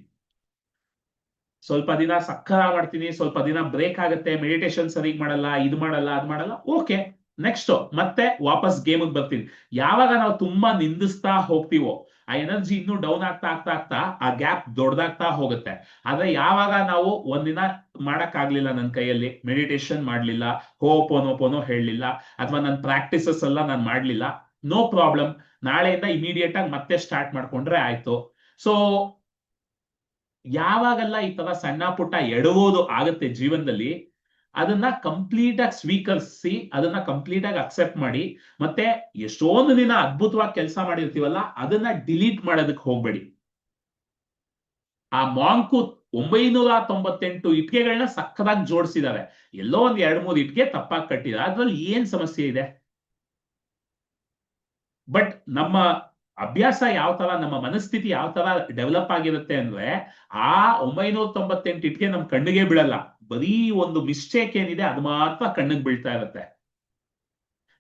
ಸ್ವಲ್ಪ ದಿನ ಸಕ್ಕರ ಮಾಡ್ತೀನಿ, ಸ್ವಲ್ಪ ದಿನ ಬ್ರೇಕ್ ಆಗುತ್ತೆ, ಮೆಡಿಟೇಷನ್ ಸರಿಗ್ ಮಾಡಲ್ಲ, ಇದು ಮಾಡಲ್ಲ, ಅದು ಮಾಡಲ್ಲ, ಓಕೆ. ನೆಕ್ಸ್ಟ್ ಮತ್ತೆ ವಾಪಸ್ ಗೇಮ್ ಬರ್ತೀನಿ. ಯಾವಾಗ ನಾವು ತುಂಬಾ ನಿಂದಿಸ್ತಾ ಹೋಗ್ತೀವೋ, ಆ ಎನರ್ಜಿ ಇನ್ನೂ ಡೌನ್ ಆಗ್ತಾ ಆಗ್ತಾ ಆಗ್ತಾ ಆ ಗ್ಯಾಪ್ ದೊಡ್ಡದಾಗ್ತಾ ಹೋಗುತ್ತೆ. ಆದ್ರೆ ಯಾವಾಗ ನಾವು ಒಂದಿನ ಮಾಡಕ್ ಆಗ್ಲಿಲ್ಲ ನನ್ನ ಕೈಯಲ್ಲಿ ಮೆಡಿಟೇಷನ್ ಮಾಡ್ಲಿಲ್ಲ ಹೋಪೋನೋಪೋನೋ ಹೇಳಲಿಲ್ಲ, ಅಥವಾ ನನ್ನ ಪ್ರಾಕ್ಟೀಸಸ್ ಎಲ್ಲ ನಾನು ಮಾಡ್ಲಿಲ್ಲ ನೋ ಪ್ರಾಬ್ಲಮ್ ನಾಳೆಯಿಂದ ಇಮಿಡಿಯೇಟ್ ಆಗಿ ಮತ್ತೆ ಸ್ಟಾರ್ಟ್ ಮಾಡ್ಕೊಂಡ್ರೆ ಆಯ್ತು. ಸೊ ಯಾವಾಗೆಲ್ಲ ಈ ತರ ಸಣ್ಣ ಪುಟ್ಟ ಎಡವೋದು ಆಗತ್ತೆ ಜೀವನದಲ್ಲಿ ಅದನ್ನ ಕಂಪ್ಲೀಟ್ ಆಗಿ ಸ್ವೀಕರಿಸಿ, ಅದನ್ನ ಕಂಪ್ಲೀಟ್ ಆಗಿ ಅಕ್ಸೆಪ್ಟ್ ಮಾಡಿ, ಮತ್ತೆ ಎಷ್ಟೊಂದು ದಿನ ಅದ್ಭುತವಾಗಿ ಕೆಲಸ ಮಾಡಿರ್ತೀವಲ್ಲ, ಅದನ್ನ ಡಿಲೀಟ್ ಮಾಡೋದಕ್ಕೆ ಹೋಗ್ಬೇಡಿ. ಆ ಮಾಂಕು ಒಂಬೈನೂರ ತೊಂಬತ್ತೆಂಟು ಇಟ್ಕೆಗಳನ್ನ ಸಕ್ಕದಾಗಿ ಜೋಡಿಸಿದ್ದಾರೆ ಎಲ್ಲೋ ಒಂದ್ ಎರಡ್ ಮೂರು ಇಟ್ಕೆ ತಪ್ಪಾಗಿ ಕಟ್ಟಿದ್ದಾರೆ ಅದ್ರಲ್ಲಿ ಏನ್ ಸಮಸ್ಯೆ ಇದೆ? ಬಟ್ ನಮ್ಮ ಅಭ್ಯಾಸ ಯಾವ ತರ, ನಮ್ಮ ಮನಸ್ಥಿತಿ ಯಾವ ತರ ಡೆವಲಪ್ ಆಗಿರುತ್ತೆ ಅಂದ್ರೆ, ಆ ಒಂಬೈನೂರ ತೊಂಬತ್ತೆಂಟು ಇಟ್ಕೆ ನಮ್ ಕಣ್ಣಿಗೆ ಬೀಳಲ್ಲ. ಬರೀ ಒಂದು ಮಿಸ್ಟೇಕ್ ಏನಿದೆ ಅದು ಮಾತ್ರ ಕಣ್ಣಿಗೆ ಬೀಳ್ತಾ ಇರುತ್ತೆ.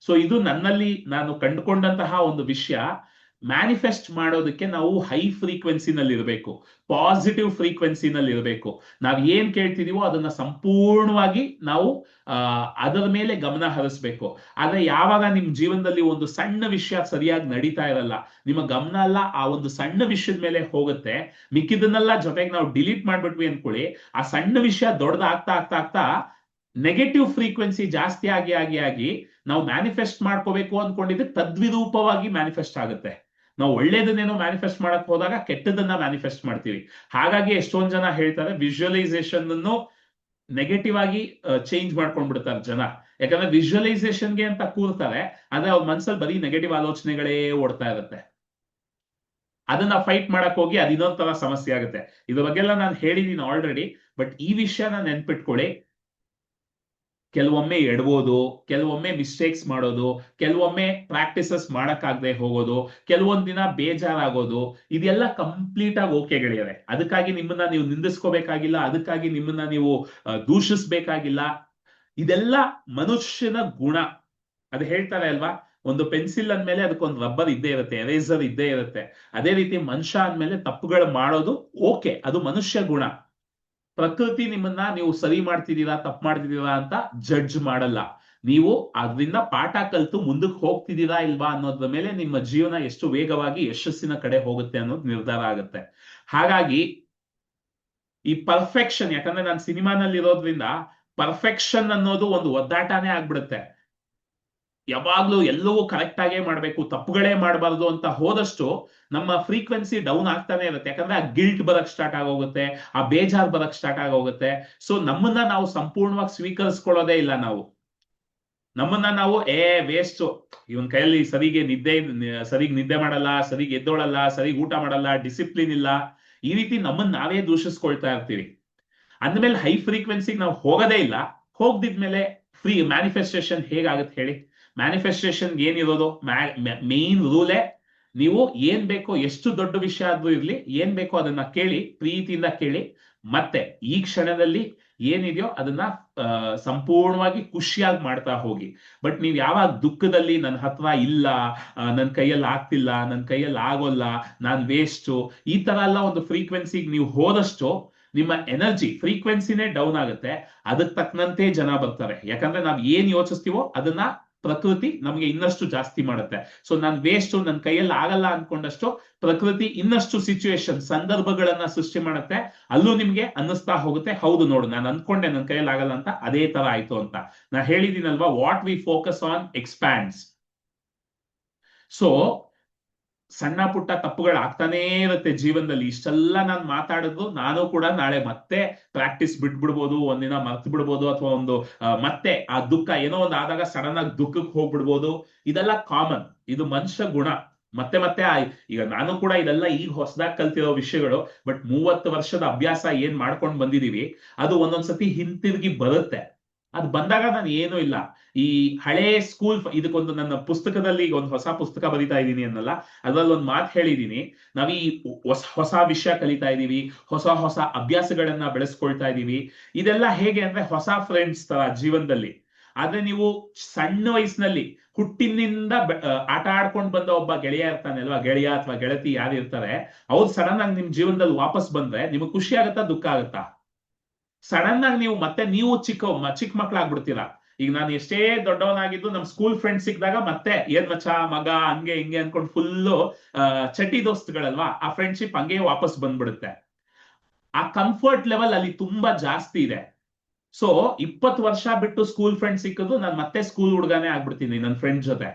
ಸೊ ಇದು ನನ್ನಲ್ಲಿ ನಾನು ಕಂಡುಕೊಂಡಂತಹ ಒಂದು ವಿಷಯ. ಮ್ಯಾನಿಫೆಸ್ಟ್ ಮಾಡೋದಕ್ಕೆ ನಾವು ಹೈ ಫ್ರೀಕ್ವೆನ್ಸಿನಲ್ಲಿ ಇರಬೇಕು ಪಾಸಿಟಿವ್ ಫ್ರೀಕ್ವೆನ್ಸಿನಲ್ಲಿ ಇರಬೇಕು ನಾವು ಏನ್ ಕೇಳ್ತಿದೀವೋ ಅದನ್ನ ಸಂಪೂರ್ಣವಾಗಿ ನಾವು ಅದರ ಮೇಲೆ ಗಮನ ಹರಿಸ್ಬೇಕು. ಆದ್ರೆ ಯಾವಾಗ ನಿಮ್ ಜೀವನದಲ್ಲಿ ಒಂದು ಸಣ್ಣ ವಿಷಯ ಸರಿಯಾಗಿ ನಡೀತಾ ಇರಲ್ಲ, ನಿಮ್ಮ ಗಮನ ಎಲ್ಲ ಆ ಒಂದು ಸಣ್ಣ ವಿಷಯದ ಮೇಲೆ ಹೋಗುತ್ತೆ. ಮಿಕ್ಕಿದನ್ನೆಲ್ಲ ಜೊತೆಗೆ ನಾವು ಡಿಲೀಟ್ ಮಾಡ್ಬಿಟ್ವಿ ಅನ್ಕೊಳ್ಳಿ, ಆ ಸಣ್ಣ ವಿಷಯ ದೊಡ್ಡದಾಗ್ತಾ ಆಗ್ತಾ ಆಗ್ತಾ ನೆಗೆಟಿವ್ ಫ್ರೀಕ್ವೆನ್ಸಿ ಜಾಸ್ತಿ ಆಗಿ ಆಗಿ ಆಗಿ ನಾವು ಮ್ಯಾನಿಫೆಸ್ಟ್ ಮಾಡ್ಕೋಬೇಕು ಅನ್ಕೊಂಡಿದ್ದಕ್ಕೆ ತದ್ವಿರೂಪವಾಗಿ ಮ್ಯಾನಿಫೆಸ್ಟ್ ಆಗುತ್ತೆ. ನಾವು ಒಳ್ಳೇದನ್ನೇನೋ ಮ್ಯಾನಿಫೆಸ್ಟ್ ಮಾಡಕ್ ಹೋದಾಗ ಕೆಟ್ಟದನ್ನ ಮ್ಯಾನಿಫೆಸ್ಟ್ ಮಾಡ್ತೀವಿ. ಹಾಗಾಗಿ ಎಷ್ಟೊಂದ್ ಜನ ಹೇಳ್ತಾರೆ ವಿಜುವಲೈಸೇಷನ್ ಅನ್ನು ನೆಗೆಟಿವ್ ಆಗಿ ಚೇಂಜ್ ಮಾಡ್ಕೊಂಡ್ಬಿಡ್ತಾರೆ ಜನ. ಯಾಕಂದ್ರೆ ವಿಜುವಲೈಸೇಷನ್ಗೆ ಅಂತ ಕೂರ್ತಾರೆ, ಆದ್ರೆ ಅವ್ರ ಮನ್ಸಲ್ಲಿ ಬರೀ ನೆಗೆಟಿವ್ ಆಲೋಚನೆಗಳೇ ಓಡ್ತಾ ಇರುತ್ತೆ. ಅದನ್ನ ಫೈಟ್ ಮಾಡಕ್ ಹೋಗಿ ಅದು ಇನ್ನೊಂದ್ ತರ ಸಮಸ್ಯೆ ಆಗುತ್ತೆ. ಇದ್ರ ಬಗ್ಗೆ ನಾನು ಹೇಳಿದೀನಿ ಆಲ್ರೆಡಿ ಬಟ್ ಈ ವಿಷಯನ ನೆನ್ಪಿಟ್ಕೊಳ್ಳಿ. ಕೆಲವೊಮ್ಮೆ ಎಡ್ಬೋದು ಕೆಲವೊಮ್ಮೆ ಮಿಸ್ಟೇಕ್ಸ್ ಮಾಡೋದು, ಕೆಲವೊಮ್ಮೆ ಪ್ರಾಕ್ಟೀಸಸ್ ಮಾಡಕ್ಕಾಗದೆ ಹೋಗೋದು, ಕೆಲವೊಂದ್ ದಿನ ಬೇಜಾರಾಗೋದು, ಇದೆಲ್ಲ ಕಂಪ್ಲೀಟ್ ಆಗಿ ಓಕೆ ಗೆಳೆಯರೆ ಅದಕ್ಕಾಗಿ ನಿಮ್ಮನ್ನ ನೀವು ನಿಂದಿಸ್ಕೋಬೇಕಾಗಿಲ್ಲ, ಅದಕ್ಕಾಗಿ ನಿಮ್ಮನ್ನ ನೀವು ದೂಷಿಸ್ಬೇಕಾಗಿಲ್ಲ. ಇದೆಲ್ಲ ಮನುಷ್ಯನ ಗುಣ. ಅದು ಹೇಳ್ತಾರೆ ಅಲ್ವಾ? ಒಂದು ಪೆನ್ಸಿಲ್ ಅಂದ್ಮೇಲೆ ಅದಕ್ಕೊಂದು ರಬ್ಬರ್ ಇದ್ದೇ ಇರುತ್ತೆ ಎರೇಸರ್ ಇದ್ದೇ ಇರುತ್ತೆ. ಅದೇ ರೀತಿ ಮನುಷ್ಯ ಅಂದ್ಮೇಲೆ ತಪ್ಪುಗಳು ಮಾಡೋದು ಓಕೆ ಅದು ಮನುಷ್ಯ ಗುಣ. ಪ್ರಕೃತಿ ನಿಮ್ಮನ್ನ ನೀವು ಸರಿ ಮಾಡ್ತಿದ್ದೀರಾ, ತಪ್ಪು ಮಾಡ್ತಿದ್ದೀರಾ ಅಂತ ಜಡ್ಜ್ ಮಾಡಲ್ಲ. ನೀವು ಅದರಿಂದ ಪಾಠ ಕಲ್ತು ಮುಂದಕ್ಕೆ ಹೋಗ್ತಿದ್ದೀರಾ ಇಲ್ವಾ ಅನ್ನೋದ್ರ ಮೇಲೆ ನಿಮ್ಮ ಜೀವನ ಎಷ್ಟು ವೇಗವಾಗಿ, ಯಶಸ್ಸಿನ ಕಡೆ ಹೋಗುತ್ತೆ ಅನ್ನೋದು ನಿರ್ಧಾರ ಆಗುತ್ತೆ. ಹಾಗಾಗಿ ಈ ಪರ್ಫೆಕ್ಷನ್ ಯಾಕಂದ್ರೆ ನಾನು ಸಿನಿಮಾನಲ್ಲಿ ಇರೋದ್ರಿಂದ ಪರ್ಫೆಕ್ಷನ್ ಅನ್ನೋದು ಒಂದು ಒದ್ದಾಟನೇ ಆಗ್ಬಿಡುತ್ತೆ. ಯಾವಾಗ್ಲೂ ಎಲ್ಲವೂ ಕರೆಕ್ಟ್ ಆಗೇ ಮಾಡ್ಬೇಕು, ತಪ್ಪುಗಳೇ ಮಾಡಬಾರ್ದು ಅಂತ ಹೋದಷ್ಟು ನಮ್ಮ ಫ್ರೀಕ್ವೆನ್ಸಿ ಡೌನ್ ಆಗ್ತಾನೆ ಇರುತ್ತೆ. ಯಾಕಂದ್ರೆ ಆ ಗಿಲ್ಟ್ ಬರಕ್ ಸ್ಟಾರ್ಟ್ ಆಗೋಗುತ್ತೆ, ಆ ಬೇಜಾರ್ ಬರಕ್ ಸ್ಟಾರ್ಟ್ ಆಗೋಗುತ್ತೆ. ಸೊ ನಮ್ಮನ್ನ ನಾವು ಸಂಪೂರ್ಣವಾಗಿ ಸ್ವೀಕರಿಸ್ಕೊಳ್ಳೋದೇ ಇಲ್ಲ ನಾವು. ನಮ್ಮನ್ನ ನಾವು, ಏ ವೇಸ್ಟ್ ಇವನ್ ಕೈಯಲ್ಲಿ ಸರಿಗೆ ನಿದ್ದೆ, ಸರಿಗ್ ನಿದ್ದೆ ಮಾಡಲ್ಲ, ಸರಿಗ್ ಎದ್ದೋಳಲ್ಲ, ಸರಿಗ್ ಊಟ ಮಾಡಲ್ಲ ಡಿಸಿಪ್ಲಿನ್ ಇಲ್ಲ. ಈ ರೀತಿ ನಮ್ಮನ್ನ ನಾವೇ ದೂಷಿಸ್ಕೊಳ್ತಾ ಇರ್ತೀವಿ. ಅಂದ್ಮೇಲೆ ಹೈ ಫ್ರೀಕ್ವೆನ್ಸಿಗೆ ನಾವು ಹೋಗೋದೇ ಇಲ್ಲ. ಹೋಗ್ದಿದ್ಮೇಲೆ ಫ್ರೀ ಮ್ಯಾನಿಫೆಸ್ಟೇಷನ್ ಹೇಗಾಗುತ್ತೆ ಹೇಳಿ? ಮ್ಯಾನಿಫೆಸ್ಟೇಷನ್ ಏನಿರೋದು ಮೇನ್ ರೂಲೇ ನೀವು ಏನ್ ಬೇಕೋ, ಎಷ್ಟು ದೊಡ್ಡ ವಿಷಯ ಆದ್ರೂ ಇರ್ಲಿ, ಏನ್ ಬೇಕೋ ಅದನ್ನ ಕೇಳಿ, ಪ್ರೀತಿಯಿಂದ ಕೇಳಿ, ಮತ್ತೆ ಈ ಕ್ಷಣದಲ್ಲಿ ಏನಿದೆಯೋ ಅದನ್ನ ಸಂಪೂರ್ಣವಾಗಿ ಖುಷಿಯಾಗಿ ಮಾಡ್ತಾ ಹೋಗಿ. ಬಟ್ ನೀವ್ ಯಾವಾಗ ದುಃಖದಲ್ಲಿ ನನ್ನ ಹತ್ರ ಇಲ್ಲ ನನ್ನ ನನ್ ಕೈಯಲ್ಲಿ ಆಗ್ತಿಲ್ಲ ನನ್ನ ಕೈಯಲ್ಲಿ ಆಗೋಲ್ಲ, ನಾನ್ ವೇಸ್ಟು ಈ ತರ ಎಲ್ಲ ಒಂದು ಫ್ರೀಕ್ವೆನ್ಸಿಗೆ ನೀವು ಹೋದಷ್ಟು ನಿಮ್ಮ ಎನರ್ಜಿ ಫ್ರೀಕ್ವೆನ್ಸಿನೇ ಡೌನ್ ಆಗುತ್ತೆ. ಅದಕ್ಕೆ ತಕ್ಕಂತೆ ಜನ ಬರ್ತಾರೆ. ಯಾಕಂದ್ರೆ ನಾವ್ ಏನ್ ಯೋಚಿಸ್ತೀವೋ ಅದನ್ನ ಪ್ರಕೃತಿ ನಮಗೆ ಇನ್ನಷ್ಟು ಜಾಸ್ತಿ ಮಾಡುತ್ತೆ. ಸೊ ನಾನು ವೇಸ್ಟ್ ನನ್ನ ಕೈಯಲ್ಲಿ ಆಗಲ್ಲ ಅನ್ಕೊಂಡಷ್ಟು ಪ್ರಕೃತಿ ಇನ್ನಷ್ಟು ಸಿಚುವೇಶನ್ ಸಂದರ್ಭಗಳನ್ನ ಸೃಷ್ಟಿ ಮಾಡುತ್ತೆ. ಅಲ್ಲೂ ನಿಮ್ಗೆ ಅನ್ನಿಸ್ತಾ ಹೋಗುತ್ತೆ, ಹೌದು ನೋಡು, ನಾನು ಅನ್ಕೊಂಡೆ ನನ್ನ ಕೈಯಲ್ಲಿ ಆಗಲ್ಲ ಅಂತ ಅದೇ ತರ ಆಯ್ತು ಅಂತ. ನಾ ಹೇಳಿದೀನಲ್ವಾ what we focus on expands so ಸಣ್ಣ ಪುಟ್ಟ ತಪ್ಪುಗಳು ಆಗ್ತಾನೇ ಇರುತ್ತೆ ಜೀವನದಲ್ಲಿ. ಇಷ್ಟೆಲ್ಲ ನಾನು ಮಾತಾಡಿದ್ರು ನಾನು ಕೂಡ ನಾಳೆ ಮತ್ತೆ ಪ್ರಾಕ್ಟೀಸ್ ಬಿಟ್ಬಿಡ್ಬೋದು, ಒಂದಿನ ಮರ್ತು ಬಿಡ್ಬೋದು ಅಥವಾ ಒಂದು ಮತ್ತೆ ಆ ದುಃಖ ಏನೋ ಒಂದು ಆದಾಗ ಸಡನ್ ಆಗಿ ದುಃಖಕ್ಕೆ ಹೋಗ್ಬಿಡ್ಬೋದು. ಇದೆಲ್ಲ ಕಾಮನ್ ಇದು ಮನುಷ್ಯ ಗುಣ. ಮತ್ತೆ ಮತ್ತೆ ಈಗ ನಾನು ಕೂಡ ಇದೆಲ್ಲ ಈಗ ಹೊಸದಾಗಿ ಕಲ್ತಿರೋ ವಿಷಯಗಳು ಬಟ್ ಮೂವತ್ತು ವರ್ಷದ ಅಭ್ಯಾಸ ಏನ್ ಮಾಡ್ಕೊಂಡು ಬಂದಿದೀವಿ, ಅದು ಒಂದೊಂದ್ಸತಿ ಹಿಂತಿರುಗಿ ಬರುತ್ತೆ. ಅದು ಬಂದಾಗ ನಾನು ಏನೂ ಇಲ್ಲ. ಈ ಹಳೆ ಸ್ಕೂಲ್ ಇದಕ್ಕೊಂದು ನನ್ನ ಪುಸ್ತಕದಲ್ಲಿ ಒಂದು ಹೊಸ ಪುಸ್ತಕ ಬರಿತಾ ಇದ್ದೀನಿ ಅನ್ನಲ್ಲ ಅದ್ರಲ್ಲಿ ಒಂದು ಮಾತು ಹೇಳಿದೀನಿ. ನಾವ್ ಈ ಹೊಸ ಹೊಸ ವಿಷಯ ಕಲಿತಾ ಇದೀವಿ ಹೊಸ ಹೊಸ ಅಭ್ಯಾಸಗಳನ್ನ ಬೆಳೆಸ್ಕೊಳ್ತಾ ಇದೀವಿ ಇದೆಲ್ಲ ಹೇಗೆ ಅಂದ್ರೆ ಹೊಸ ಫ್ರೆಂಡ್ಸ್ ತರ ಜೀವನದಲ್ಲಿ. ಆದ್ರೆ ನೀವು ಸಣ್ಣ ವಯಸ್ಸಿನಲ್ಲಿ ಹುಟ್ಟಿನಿಂದ ಆಟ ಆಡ್ಕೊಂಡು ಬಂದ ಒಬ್ಬ ಗೆಳೆಯ ಇರ್ತಾನೆ ಅಲ್ವಾ? ಗೆಳೆಯ ಅಥವಾ ಗೆಳತಿ ಯಾರು ಇರ್ತಾರೆ, ಅವ್ರು ಸಡನ್ ಆಗಿ ನಿಮ್ ಜೀವನದಲ್ಲಿ ವಾಪಸ್ ಬಂದ್ರೆ ನಿಮಗೆ ಖುಷಿ ಆಗುತ್ತಾ ದುಃಖ ಆಗತ್ತಾ? ಸಡನ್ ಆಗಿ ನೀವು ಮತ್ತೆ ನೀವು ಚಿಕ್ಕ ಚಿಕ್ಕ ಮಕ್ಳಾಗ್ಬಿಡ್ತೀರಾ. ಈಗ ನಾನು ಎಷ್ಟೇ ದೊಡ್ಡವನಾಗಿದ್ದು ನಮ್ ಸ್ಕೂಲ್ ಫ್ರೆಂಡ್ಸ್ ಸಿಕ್ಕಿದಾಗ ಮತ್ತೆ ಏನ್ ಮಚ್ಚ, ಮಗ ಹಂಗೆ ಹಿಂಗೆ ಅನ್ಕೊಂಡು ಫುಲ್ಲು ಚಟಿ ದೋಸ್ತ್ಗಳಲ್ವಾ, ಆ ಫ್ರೆಂಡ್ಶಿಪ್ ಹಂಗೆ ವಾಪಸ್ ಬಂದ್ಬಿಡುತ್ತೆ. ಆ ಕಂಫರ್ಟ್ ಲೆವೆಲ್ ಅಲ್ಲಿ ತುಂಬಾ ಜಾಸ್ತಿ ಇದೆ. ಸೊ ಇಪ್ಪತ್ತು ವರ್ಷ ಬಿಟ್ಟು ಸ್ಕೂಲ್ ಫ್ರೆಂಡ್ ಸಿಕ್ಕಿದ್ದು ನಾನು ಮತ್ತೆ ಸ್ಕೂಲ್ ಹುಡುಗನೇ ಆಗ್ಬಿಡ್ತೀನಿ ನನ್ನ ಫ್ರೆಂಡ್ ಜೊತೆ.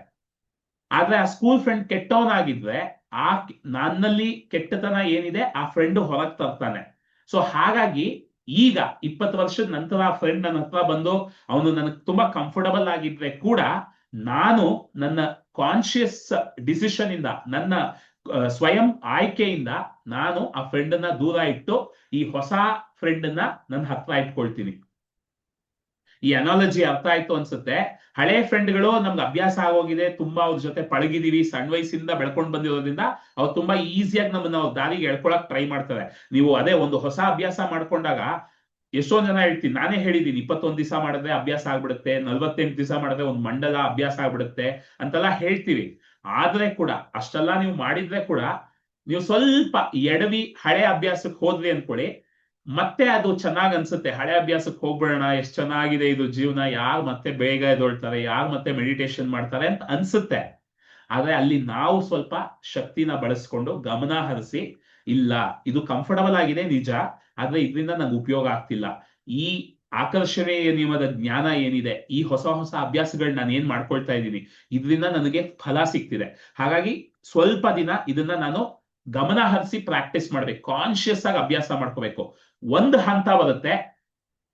ಆದ್ರೆ ಆ ಸ್ಕೂಲ್ ಫ್ರೆಂಡ್ ಕೆಟ್ಟವನಾಗಿದ್ರೆ ಆ, ನನ್ನಲ್ಲಿ ಕೆಟ್ಟತನ ಏನಿದೆ, ಆ ಫ್ರೆಂಡ್ ಹೊರಗ್ ತರ್ತಾನೆ. ಸೊ ಹಾಗಾಗಿ ಈಗ ಇಪ್ಪತ್ತು ವರ್ಷದ ನಂತರ ಫ್ರೆಂಡ್ ನನ್ನ ಹತ್ರ ಬಂದು ಅವನು ನನಗೆ ತುಂಬಾ ಕಂಫರ್ಟಬಲ್ ಆಗಿದ್ರೆ ಕೂಡ ನಾನು ನನ್ನ ಕಾನ್ಶಿಯಸ್ ಡಿಸಿಷನ್ ಇಂದ, ನನ್ನ ಸ್ವಯಂ ಆಯ್ಕೆಯಿಂದ ನಾನು ಆ ಫ್ರೆಂಡ್ ಅನ್ನ ದೂರ ಇಟ್ಟು ಈ ಹೊಸ ಫ್ರೆಂಡ್ ಅನ್ನ ನನ್ನ ಹತ್ರ ಇಟ್ಕೊಳ್ತೀನಿ. ಈ ಅನಾಲಜಿ ಅರ್ಥ ಆಯ್ತು ಅನ್ಸುತ್ತೆ. ಹಳೆ ಫ್ರೆಂಡ್ಗಳು ನಮ್ಗೆ ಅಭ್ಯಾಸ ಆಗೋಗಿದೆ, ತುಂಬಾ ಅವ್ರ ಜೊತೆ ಪಳಗಿದೀವಿ ಸಣ್ಣ ವಯಸ್ಸಿಂದ ಬೆಳ್ಕೊಂಡ್ ಬಂದಿರೋದ್ರಿಂದ ಅವ್ರು ತುಂಬಾ ಈಸಿಯಾಗಿ ನಮ್ಮನ್ನ ಅವ್ರ ದಾರಿಗೆ ಎಳ್ಕೊಳಕ್ ಟ್ರೈ ಮಾಡ್ತಾರೆ. ನೀವು ಅದೇ ಒಂದು ಹೊಸ ಅಭ್ಯಾಸ ಮಾಡ್ಕೊಂಡಾಗ ಎಷ್ಟೋ ಜನ ಹೇಳ್ತೀನಿ, ನಾನೇ ಹೇಳಿದೀನಿ, ಇಪ್ಪತ್ತೊಂದ್ ದಿವಸ ಮಾಡಿದ್ರೆ ಅಭ್ಯಾಸ ಆಗ್ಬಿಡುತ್ತೆ, ನಲ್ವತ್ತೆಂಟು ದಿವಸ ಮಾಡಿದ್ರೆ ಒಂದು ಮಂಡಲ ಅಭ್ಯಾಸ ಆಗ್ಬಿಡುತ್ತೆ ಅಂತೆಲ್ಲ ಹೇಳ್ತೀವಿ. ಆದ್ರೆ ಕೂಡ ಅಷ್ಟೆಲ್ಲ ನೀವು ಮಾಡಿದ್ರೆ ಕೂಡ ನೀವು ಸ್ವಲ್ಪ ಎಡವಿ ಹಳೆ ಅಭ್ಯಾಸಕ್ಕೆ ಹೋದ್ರಿ ಅನ್ಕೊಳ್ಳಿ ಮತ್ತೆ ಅದು ಚೆನ್ನಾಗ್ ಅನ್ಸುತ್ತೆ. ಹಳೆ ಅಭ್ಯಾಸಕ್ಕೆ ಹೋಗ್ಬಿಡೋಣ ಎಷ್ಟ್ ಚೆನ್ನಾಗಿದೆ ಇದು ಜೀವನ, ಯಾರು ಮತ್ತೆ ಬೇಗ ಎದೊಳ್ತಾರೆ, ಯಾರು ಮತ್ತೆ ಮೆಡಿಟೇಷನ್ ಮಾಡ್ತಾರೆ ಅಂತ ಅನ್ಸುತ್ತೆ. ಆದ್ರೆ ಅಲ್ಲಿ ನಾವು ಸ್ವಲ್ಪ ಶಕ್ತಿನ ಬಳಸ್ಕೊಂಡು ಗಮನ ಹರಿಸಿ, ಇಲ್ಲ, ಇದು ಕಂಫರ್ಟಬಲ್ ಆಗಿದೆ ನಿಜ, ಆದ್ರೆ ಇದರಿಂದ ನಂಗೆ ಉಪಯೋಗ ಆಗ್ತಿಲ್ಲ. ಈ ಆಕರ್ಷಣೆಯ ನಿಯಮದ ಜ್ಞಾನ ಏನಿದೆ, ಈ ಹೊಸ ಹೊಸ ಅಭ್ಯಾಸಗಳು ನಾನು ಏನ್ ಮಾಡ್ಕೊಳ್ತಾ ಇದ್ದೀನಿ, ಇದರಿಂದ ನನಗೆ ಫಲ ಸಿಗ್ತಿದೆ. ಹಾಗಾಗಿ ಸ್ವಲ್ಪ ದಿನ ಇದನ್ನ ನಾನು ಗಮನ ಹರಿಸಿ ಪ್ರಾಕ್ಟೀಸ್ ಮಾಡ್ಬೇಕು ಕಾನ್ಶಿಯಸ್ ಆಗಿ ಅಭ್ಯಾಸ ಮಾಡ್ಕೋಬೇಕು. ಒಂದು ಹಂತ ಬರುತ್ತೆ.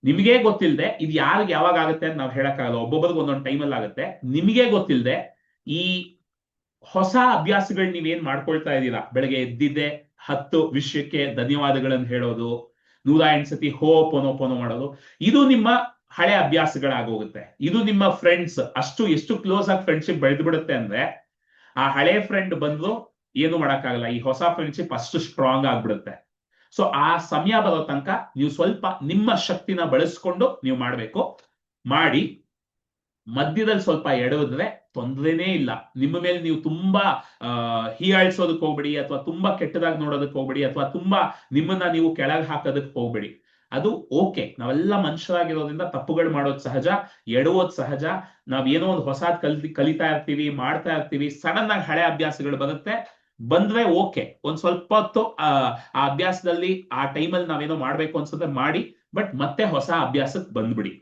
ನಿಮಗೆ ಗೊತ್ತಿಲ್ಲದೆ ಇದು ಯಾರಿಗೆ ಯಾವಾಗ ಆಗುತ್ತೆ ಅಂತ ನಾವು ಹೇಳಕ್ಕಾಗಲ್ಲ. ಒಬ್ಬೊಬ್ಬರಿಗೆ ಒಂದೊಂದು ಟೈಮಲ್ಲಿ ಆಗುತ್ತೆ. ನಿಮಗೆ ಗೊತ್ತಿಲ್ಲದೆ ಈ ಹೊಸ ಅಭ್ಯಾಸಗಳು ನೀವೇನ್ ಮಾಡ್ಕೊಳ್ತಾ ಇದ್ದೀರಾ? ಬೆಳಗ್ಗೆ ಎದ್ದಿದ್ದೆ, ಹತ್ತು ವಿಷಯಕ್ಕೆ ಧನ್ಯವಾದಗಳನ್ನು ಹೇಳೋದು, ನೂರ ಎಂಟು ಸತಿ ಹೋ ಪೋನೋ ಪೋನೋ ಮಾಡೋದು. ಇದು ನಿಮ್ಮ ಹಳೆ ಅಭ್ಯಾಸಗಳಾಗೋಗುತ್ತೆ. ಇದು ನಿಮ್ಮ ಫ್ರೆಂಡ್ಸ್ ಅಷ್ಟು, ಎಷ್ಟು ಕ್ಲೋಸ್ ಆಗಿ ಫ್ರೆಂಡ್ಶಿಪ್ ಬೆಳೆದು ಬಿಡುತ್ತೆ ಅಂದ್ರೆ, ಆ ಹಳೆ ಫ್ರೆಂಡ್ ಬಂದು ಏನು ಮಾಡಕ್ಕಾಗಲ್ಲ. ಈ ಹೊಸ ಫ್ರೆಂಡ್ಶಿಪ್ ಅಷ್ಟು ಸ್ಟ್ರಾಂಗ್ ಆಗ್ಬಿಡುತ್ತೆ. ಸೊ ಆ ಸಮಯ ಬರೋ ತನಕ ನೀವು ಸ್ವಲ್ಪ ನಿಮ್ಮ ಶಕ್ತಿನ ಬಳಸ್ಕೊಂಡು ನೀವು ಮಾಡಬೇಕು. ಮಾಡಿ, ಮಧ್ಯದಲ್ಲಿ ಸ್ವಲ್ಪ ಎಡವಿದ್ರೆ ತೊಂದರೆನೇ ಇಲ್ಲ. ನಿಮ್ಮ ಮೇಲೆ ನೀವು ತುಂಬಾ ಹೀಯಾಳ್ಸೋದಕ್ಕೆ ಹೋಗ್ಬೇಡಿ ಅಥವಾ ತುಂಬಾ ಕೆಟ್ಟದಾಗಿ ನೋಡೋದಕ್ಕೆ ಹೋಗ್ಬೇಡಿ ಅಥವಾ ತುಂಬಾ ನಿಮ್ಮನ್ನ ನೀವು ಕೆಳಗೆ ಹಾಕೋದಕ್ಕೆ ಹೋಗ್ಬೇಡಿ. ಅದು ಓಕೆ. ನಾವೆಲ್ಲ ಮನುಷ್ಯರಾಗಿರೋದ್ರಿಂದ ತಪ್ಪುಗಳು ಮಾಡೋದು ಸಹಜ, ಎಡವೋದ್ ಸಹಜ. ನಾವ್ ಏನೋ ಒಂದು ಹೊಸಾದ್ ಕಲ್ತಿ, ಕಲಿತಾ ಇರ್ತೀವಿ, ಮಾಡ್ತಾ ಇರ್ತೀವಿ ಸಡನ್ ಆಗಿ ಹಳೆ ಅಭ್ಯಾಸಗಳು ಬರುತ್ತೆ. ಬಂದ್ರೆ ಓಕೆ. ಒಂದ್ ಸ್ವಲ್ಪ ಹೊತ್ತು, ಆ ಅಭ್ಯಾಸದಲ್ಲಿ ಆ ಟೈಮಲ್ಲಿ ನಾವೇನೋ ಮಾಡ್ಬೇಕು ಅನ್ಸುತ್ತೆ ಮಾಡಿ, ಬಟ್ ಮತ್ತೆ ಹೊಸ ಅಭ್ಯಾಸಕ್ಕೆ ಬಂದ್ಬಿಡಿ.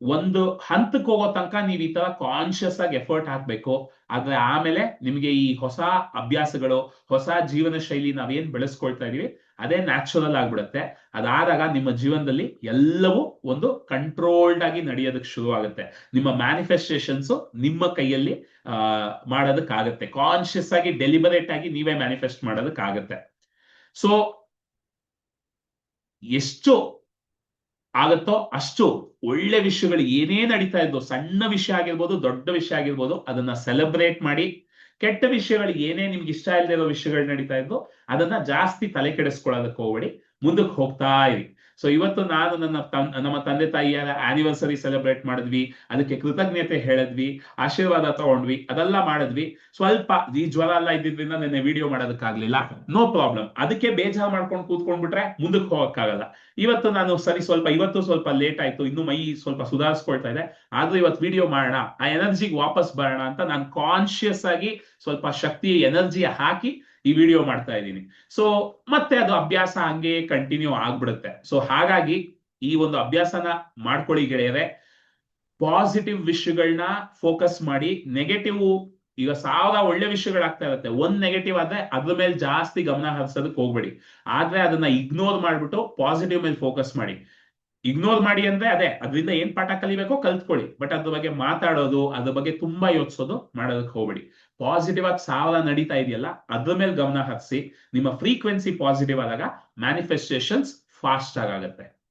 ಒಂದು ಹಂತಕ್ಕೆ ಹೋಗೋ ತನಕ ನೀವು ಈ ತರ ಕಾನ್ಶಿಯಸ್ ಆಗಿ ಎಫರ್ಟ್ ಹಾಕ್ಬೇಕು. ಆದ್ರೆ ಆಮೇಲೆ ನಿಮಗೆ ಈ ಹೊಸ ಅಭ್ಯಾಸಗಳು, ಹೊಸ ಜೀವನ ಶೈಲಿ ನಾವೇನ್ ಬೆಳೆಸ್ಕೊಳ್ತಾ ಇದೀವಿ ಅದೇ ನ್ಯಾಚುರಲ್ ಆಗ್ಬಿಡುತ್ತೆ. ಅದಾದಾಗ ನಿಮ್ಮ ಜೀವನದಲ್ಲಿ ಎಲ್ಲವೂ ಒಂದು ಕಂಟ್ರೋಲ್ಡ್ ಆಗಿ ನಡೆಯೋದಕ್ಕೆ ಶುರು ನಿಮ್ಮ ಮ್ಯಾನಿಫೆಸ್ಟೇಷನ್ಸ್ ನಿಮ್ಮ ಕೈಯಲ್ಲಿ, ಆ, ಮಾಡೋದಕ್ಕಾಗತ್ತೆ. ಕಾನ್ಶಿಯಸ್ ಆಗಿ ಡೆಲಿಬರೇಟ್ ಆಗಿ ನೀವೇ ಮ್ಯಾನಿಫೆಸ್ಟ್ ಮಾಡೋದಕ್ಕಾಗತ್ತೆ. ಸೊ ಎಷ್ಟು ಆಗತ್ತೋ ಅಷ್ಟು ಒಳ್ಳೆ ವಿಷಯಗಳು ಏನೇ ನಡೀತಾ ಇದ್ದೋ ಸಣ್ಣ ವಿಷಯ ಆಗಿರ್ಬೋದು, ದೊಡ್ಡ ವಿಷಯ ಆಗಿರ್ಬೋದು, ಅದನ್ನ ಸೆಲೆಬ್ರೇಟ್ ಮಾಡಿ ಕೆಟ್ಟ ವಿಷಯಗಳು ಏನೇ ನಿಮ್ಗೆ ಇಷ್ಟ ಇಲ್ಲದೆ ಇರೋ ವಿಷಯಗಳು ನಡೀತಾ ಇದ್ವು ಅದನ್ನ ಜಾಸ್ತಿ ತಲೆ ಕೆಡಿಸ್ಕೊಳ್ಳೋದಕ್ಕೆ ಹೋಗ್ಬೇಡಿ. ಮುಂದಕ್ಕೆ ಹೋಗ್ತಾ ಇರಿ. ಸೊ ಇವತ್ತು ನಾನು ನನ್ನ ನಮ್ಮ ತಂದೆ ತಾಯಿಯರ ಆನಿವರ್ಸರಿ ಸೆಲೆಬ್ರೇಟ್ ಮಾಡಿದ್ವಿ. ಅದಕ್ಕೆ ಕೃತಜ್ಞತೆ ಹೇಳಿದ್ವಿ. ಆಶೀರ್ವಾದ ತಗೊಂಡ್ವಿ. ಅದೆಲ್ಲ ಮಾಡಿದ್ವಿ. ಸ್ವಲ್ಪ ಈ ಜ್ವರ ಎಲ್ಲ ಇದ್ದಿದ್ರಿಂದ ನೆನ್ನೆ ವಿಡಿಯೋ ಮಾಡೋದಕ್ಕಾಗ್ಲಿಲ್ಲ. ನೋ ಪ್ರಾಬ್ಲಮ್ ಅದಕ್ಕೆ ಬೇಜಾರು ಮಾಡ್ಕೊಂಡು ಕೂತ್ಕೊಂಡ್ಬಿಟ್ರೆ ಮುಂದಕ್ಕೆ ಹೋಗಕ್ಕಾಗಲ್ಲ. ಇವತ್ತು ನಾನು ಸರಿ ಸ್ವಲ್ಪ, ಇವತ್ತು ಸ್ವಲ್ಪ ಲೇಟ್ ಆಯ್ತು. ಇನ್ನು ಮೈ ಸ್ವಲ್ಪ ಸುಧಾರಿಸ್ಕೊಳ್ತಾ ಇದೆ. ಆದ್ರೂ ಇವತ್ತು ವಿಡಿಯೋ ಮಾಡೋಣ. ಆ ಎನರ್ಜಿಗೆ ವಾಪಸ್ ಬರೋಣ ಅಂತ ನಾನು ಕಾನ್ಶಿಯಸ್ ಆಗಿ ಸ್ವಲ್ಪ ಶಕ್ತಿ ಎನರ್ಜಿ ಹಾಕಿ ಈ ವಿಡಿಯೋ ಮಾಡ್ತಾ ಇದ್ದೀನಿ. ಸೊ ಮತ್ತೆ ಅದು ಅಭ್ಯಾಸ ಹಂಗೆ ಕಂಟಿನ್ಯೂ ಆಗ್ಬಿಡುತ್ತೆ. ಸೊ ಹಾಗಾಗಿ ಈ ಒಂದು ಅಭ್ಯಾಸನ ಮಾಡ್ಕೊಳ್ಳಿ ಗೆಳೆಯರೆ. ಪಾಸಿಟಿವ್ ವಿಷಯಗಳನ್ನ ಫೋಕಸ್ ಮಾಡಿ ನೆಗೆಟಿವ್ ಈಗ ಸಾವಿರ ಒಳ್ಳೆ ವಿಷಯಗಳಾಗ್ತಾ ಇರುತ್ತೆ. ಒಂದ್ ನೆಗೆಟಿವ್ ಆದ್ರೆ ಅದ್ರ ಮೇಲೆ ಜಾಸ್ತಿ ಗಮನ ಹರಿಸೋದಕ್ಕೆ ಹೋಗ್ಬೇಡಿ. ಆದ್ರೆ ಅದನ್ನ ಇಗ್ನೋರ್ ಮಾಡ್ಬಿಟ್ಟು ಪಾಸಿಟಿವ್ ಮೇಲೆ ಫೋಕಸ್ ಮಾಡಿ. ಇಗ್ನೋರ್ ಮಾಡಿ ಅಂದ್ರೆ ಅದೇ, ಅದರಿಂದ ಏನ್ ಪಾಠ ಕಲಿಬೇಕೋ ಕಲ್ತ್ಕೊಳ್ಳಿ. ಬಟ್ ಅದ್ರ ಬಗ್ಗೆ ಮಾತಾಡೋದು, ಅದ್ರ ಬಗ್ಗೆ ತುಂಬಾ ಯೋಚಿಸೋದು, ಮಾಡೋದಕ್ಕೆ ಹೋಗ್ಬೇಡಿ. ಪಾಸಿಟಿವ್ ಆಗಿ ಸಾವಲ ನಡೀತಾ ಇದೆಯಲ್ಲ, ಅದ್ರ ಮೇಲೆ ಗಮನ ಹರಿಸಿ, ನಿಮ್ಮ ಫ್ರೀಕ್ವೆನ್ಸಿ ಪಾಸಿಟಿವ್ ಆದಾಗ ಮ್ಯಾನಿಫೆಸ್ಟೇಷನ್ಸ್ ಫಾಸ್ಟ್ ಆಗುತ್ತೆ.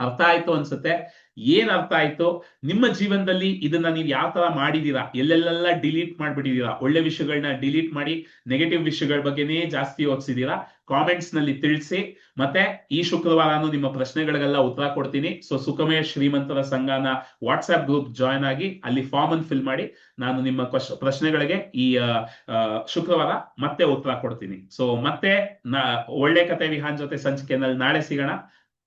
ಅರ್ಥ ಆಯ್ತು ಅನ್ಸುತ್ತೆ? ಏನ್ ಅರ್ಥ ಆಯ್ತು, ನಿಮ್ಮ ಜೀವನದಲ್ಲಿ ಇದನ್ನ ನೀವು ಯಾವ ತರ ಮಾಡಿದೀರಾ, ಎಲ್ಲೆಲ್ಲೆಲ್ಲ ಡಿಲೀಟ್ ಮಾಡ್ಬಿಟ್ಟಿದೀರಾ, ಒಳ್ಳೆ ವಿಷಯಗಳನ್ನ ಡಿಲೀಟ್ ಮಾಡಿ ನೆಗೆಟಿವ್ ವಿಷಯಗಳ ಬಗ್ಗೆನೇ ಜಾಸ್ತಿ ಓದಿಸಿದೀರಾ ಕಾಮೆಂಟ್ಸ್ನಲ್ಲಿ ತಿಳಿಸಿ, ಮತ್ತೆ ಈ ಶುಕ್ರವಾರನು ನಿಮ್ಮ ಪ್ರಶ್ನೆಗಳಿಗೆಲ್ಲ ಉತ್ತರ ಕೊಡ್ತೀನಿ. ಸೊ ಸುಖಮಯ ಶ್ರೀಮಂತರ ಸಂಘನ ವಾಟ್ಸ್ಆಪ್ ಗ್ರೂಪ್ ಜಾಯ್ನ್ ಆಗಿ ಅಲ್ಲಿ ಫಾರ್ಮ್ ಅನ್ನು ಫಿಲ್ ಮಾಡಿ, ನಾನು ನಿಮ್ಮ ಪ್ರಶ್ನೆಗಳಿಗೆ ಈ ಶುಕ್ರವಾರ ಮತ್ತೆ ಉತ್ತರ ಕೊಡ್ತೀನಿ. ಸೊ ಮತ್ತೆ ಒಳ್ಳೆ ಕತೆ ವಿಹಾನ್ ಜೊತೆ ಸಂಚಿಕೆನಲ್ಲಿ ನಾಳೆ ಸಿಗೋಣ.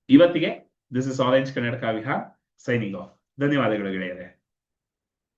ಇವತ್ತಿಗೆ ದಿಸ್ ಇಸ್ ಆರೆಂಜ್ ಕನ್ನಡಕ ವಿಹಾರ್ ಸೈನಿಂಗ್ ಆಫ್ ಧನ್ಯವಾದಗಳು ಗೆಳೆಯರೆ.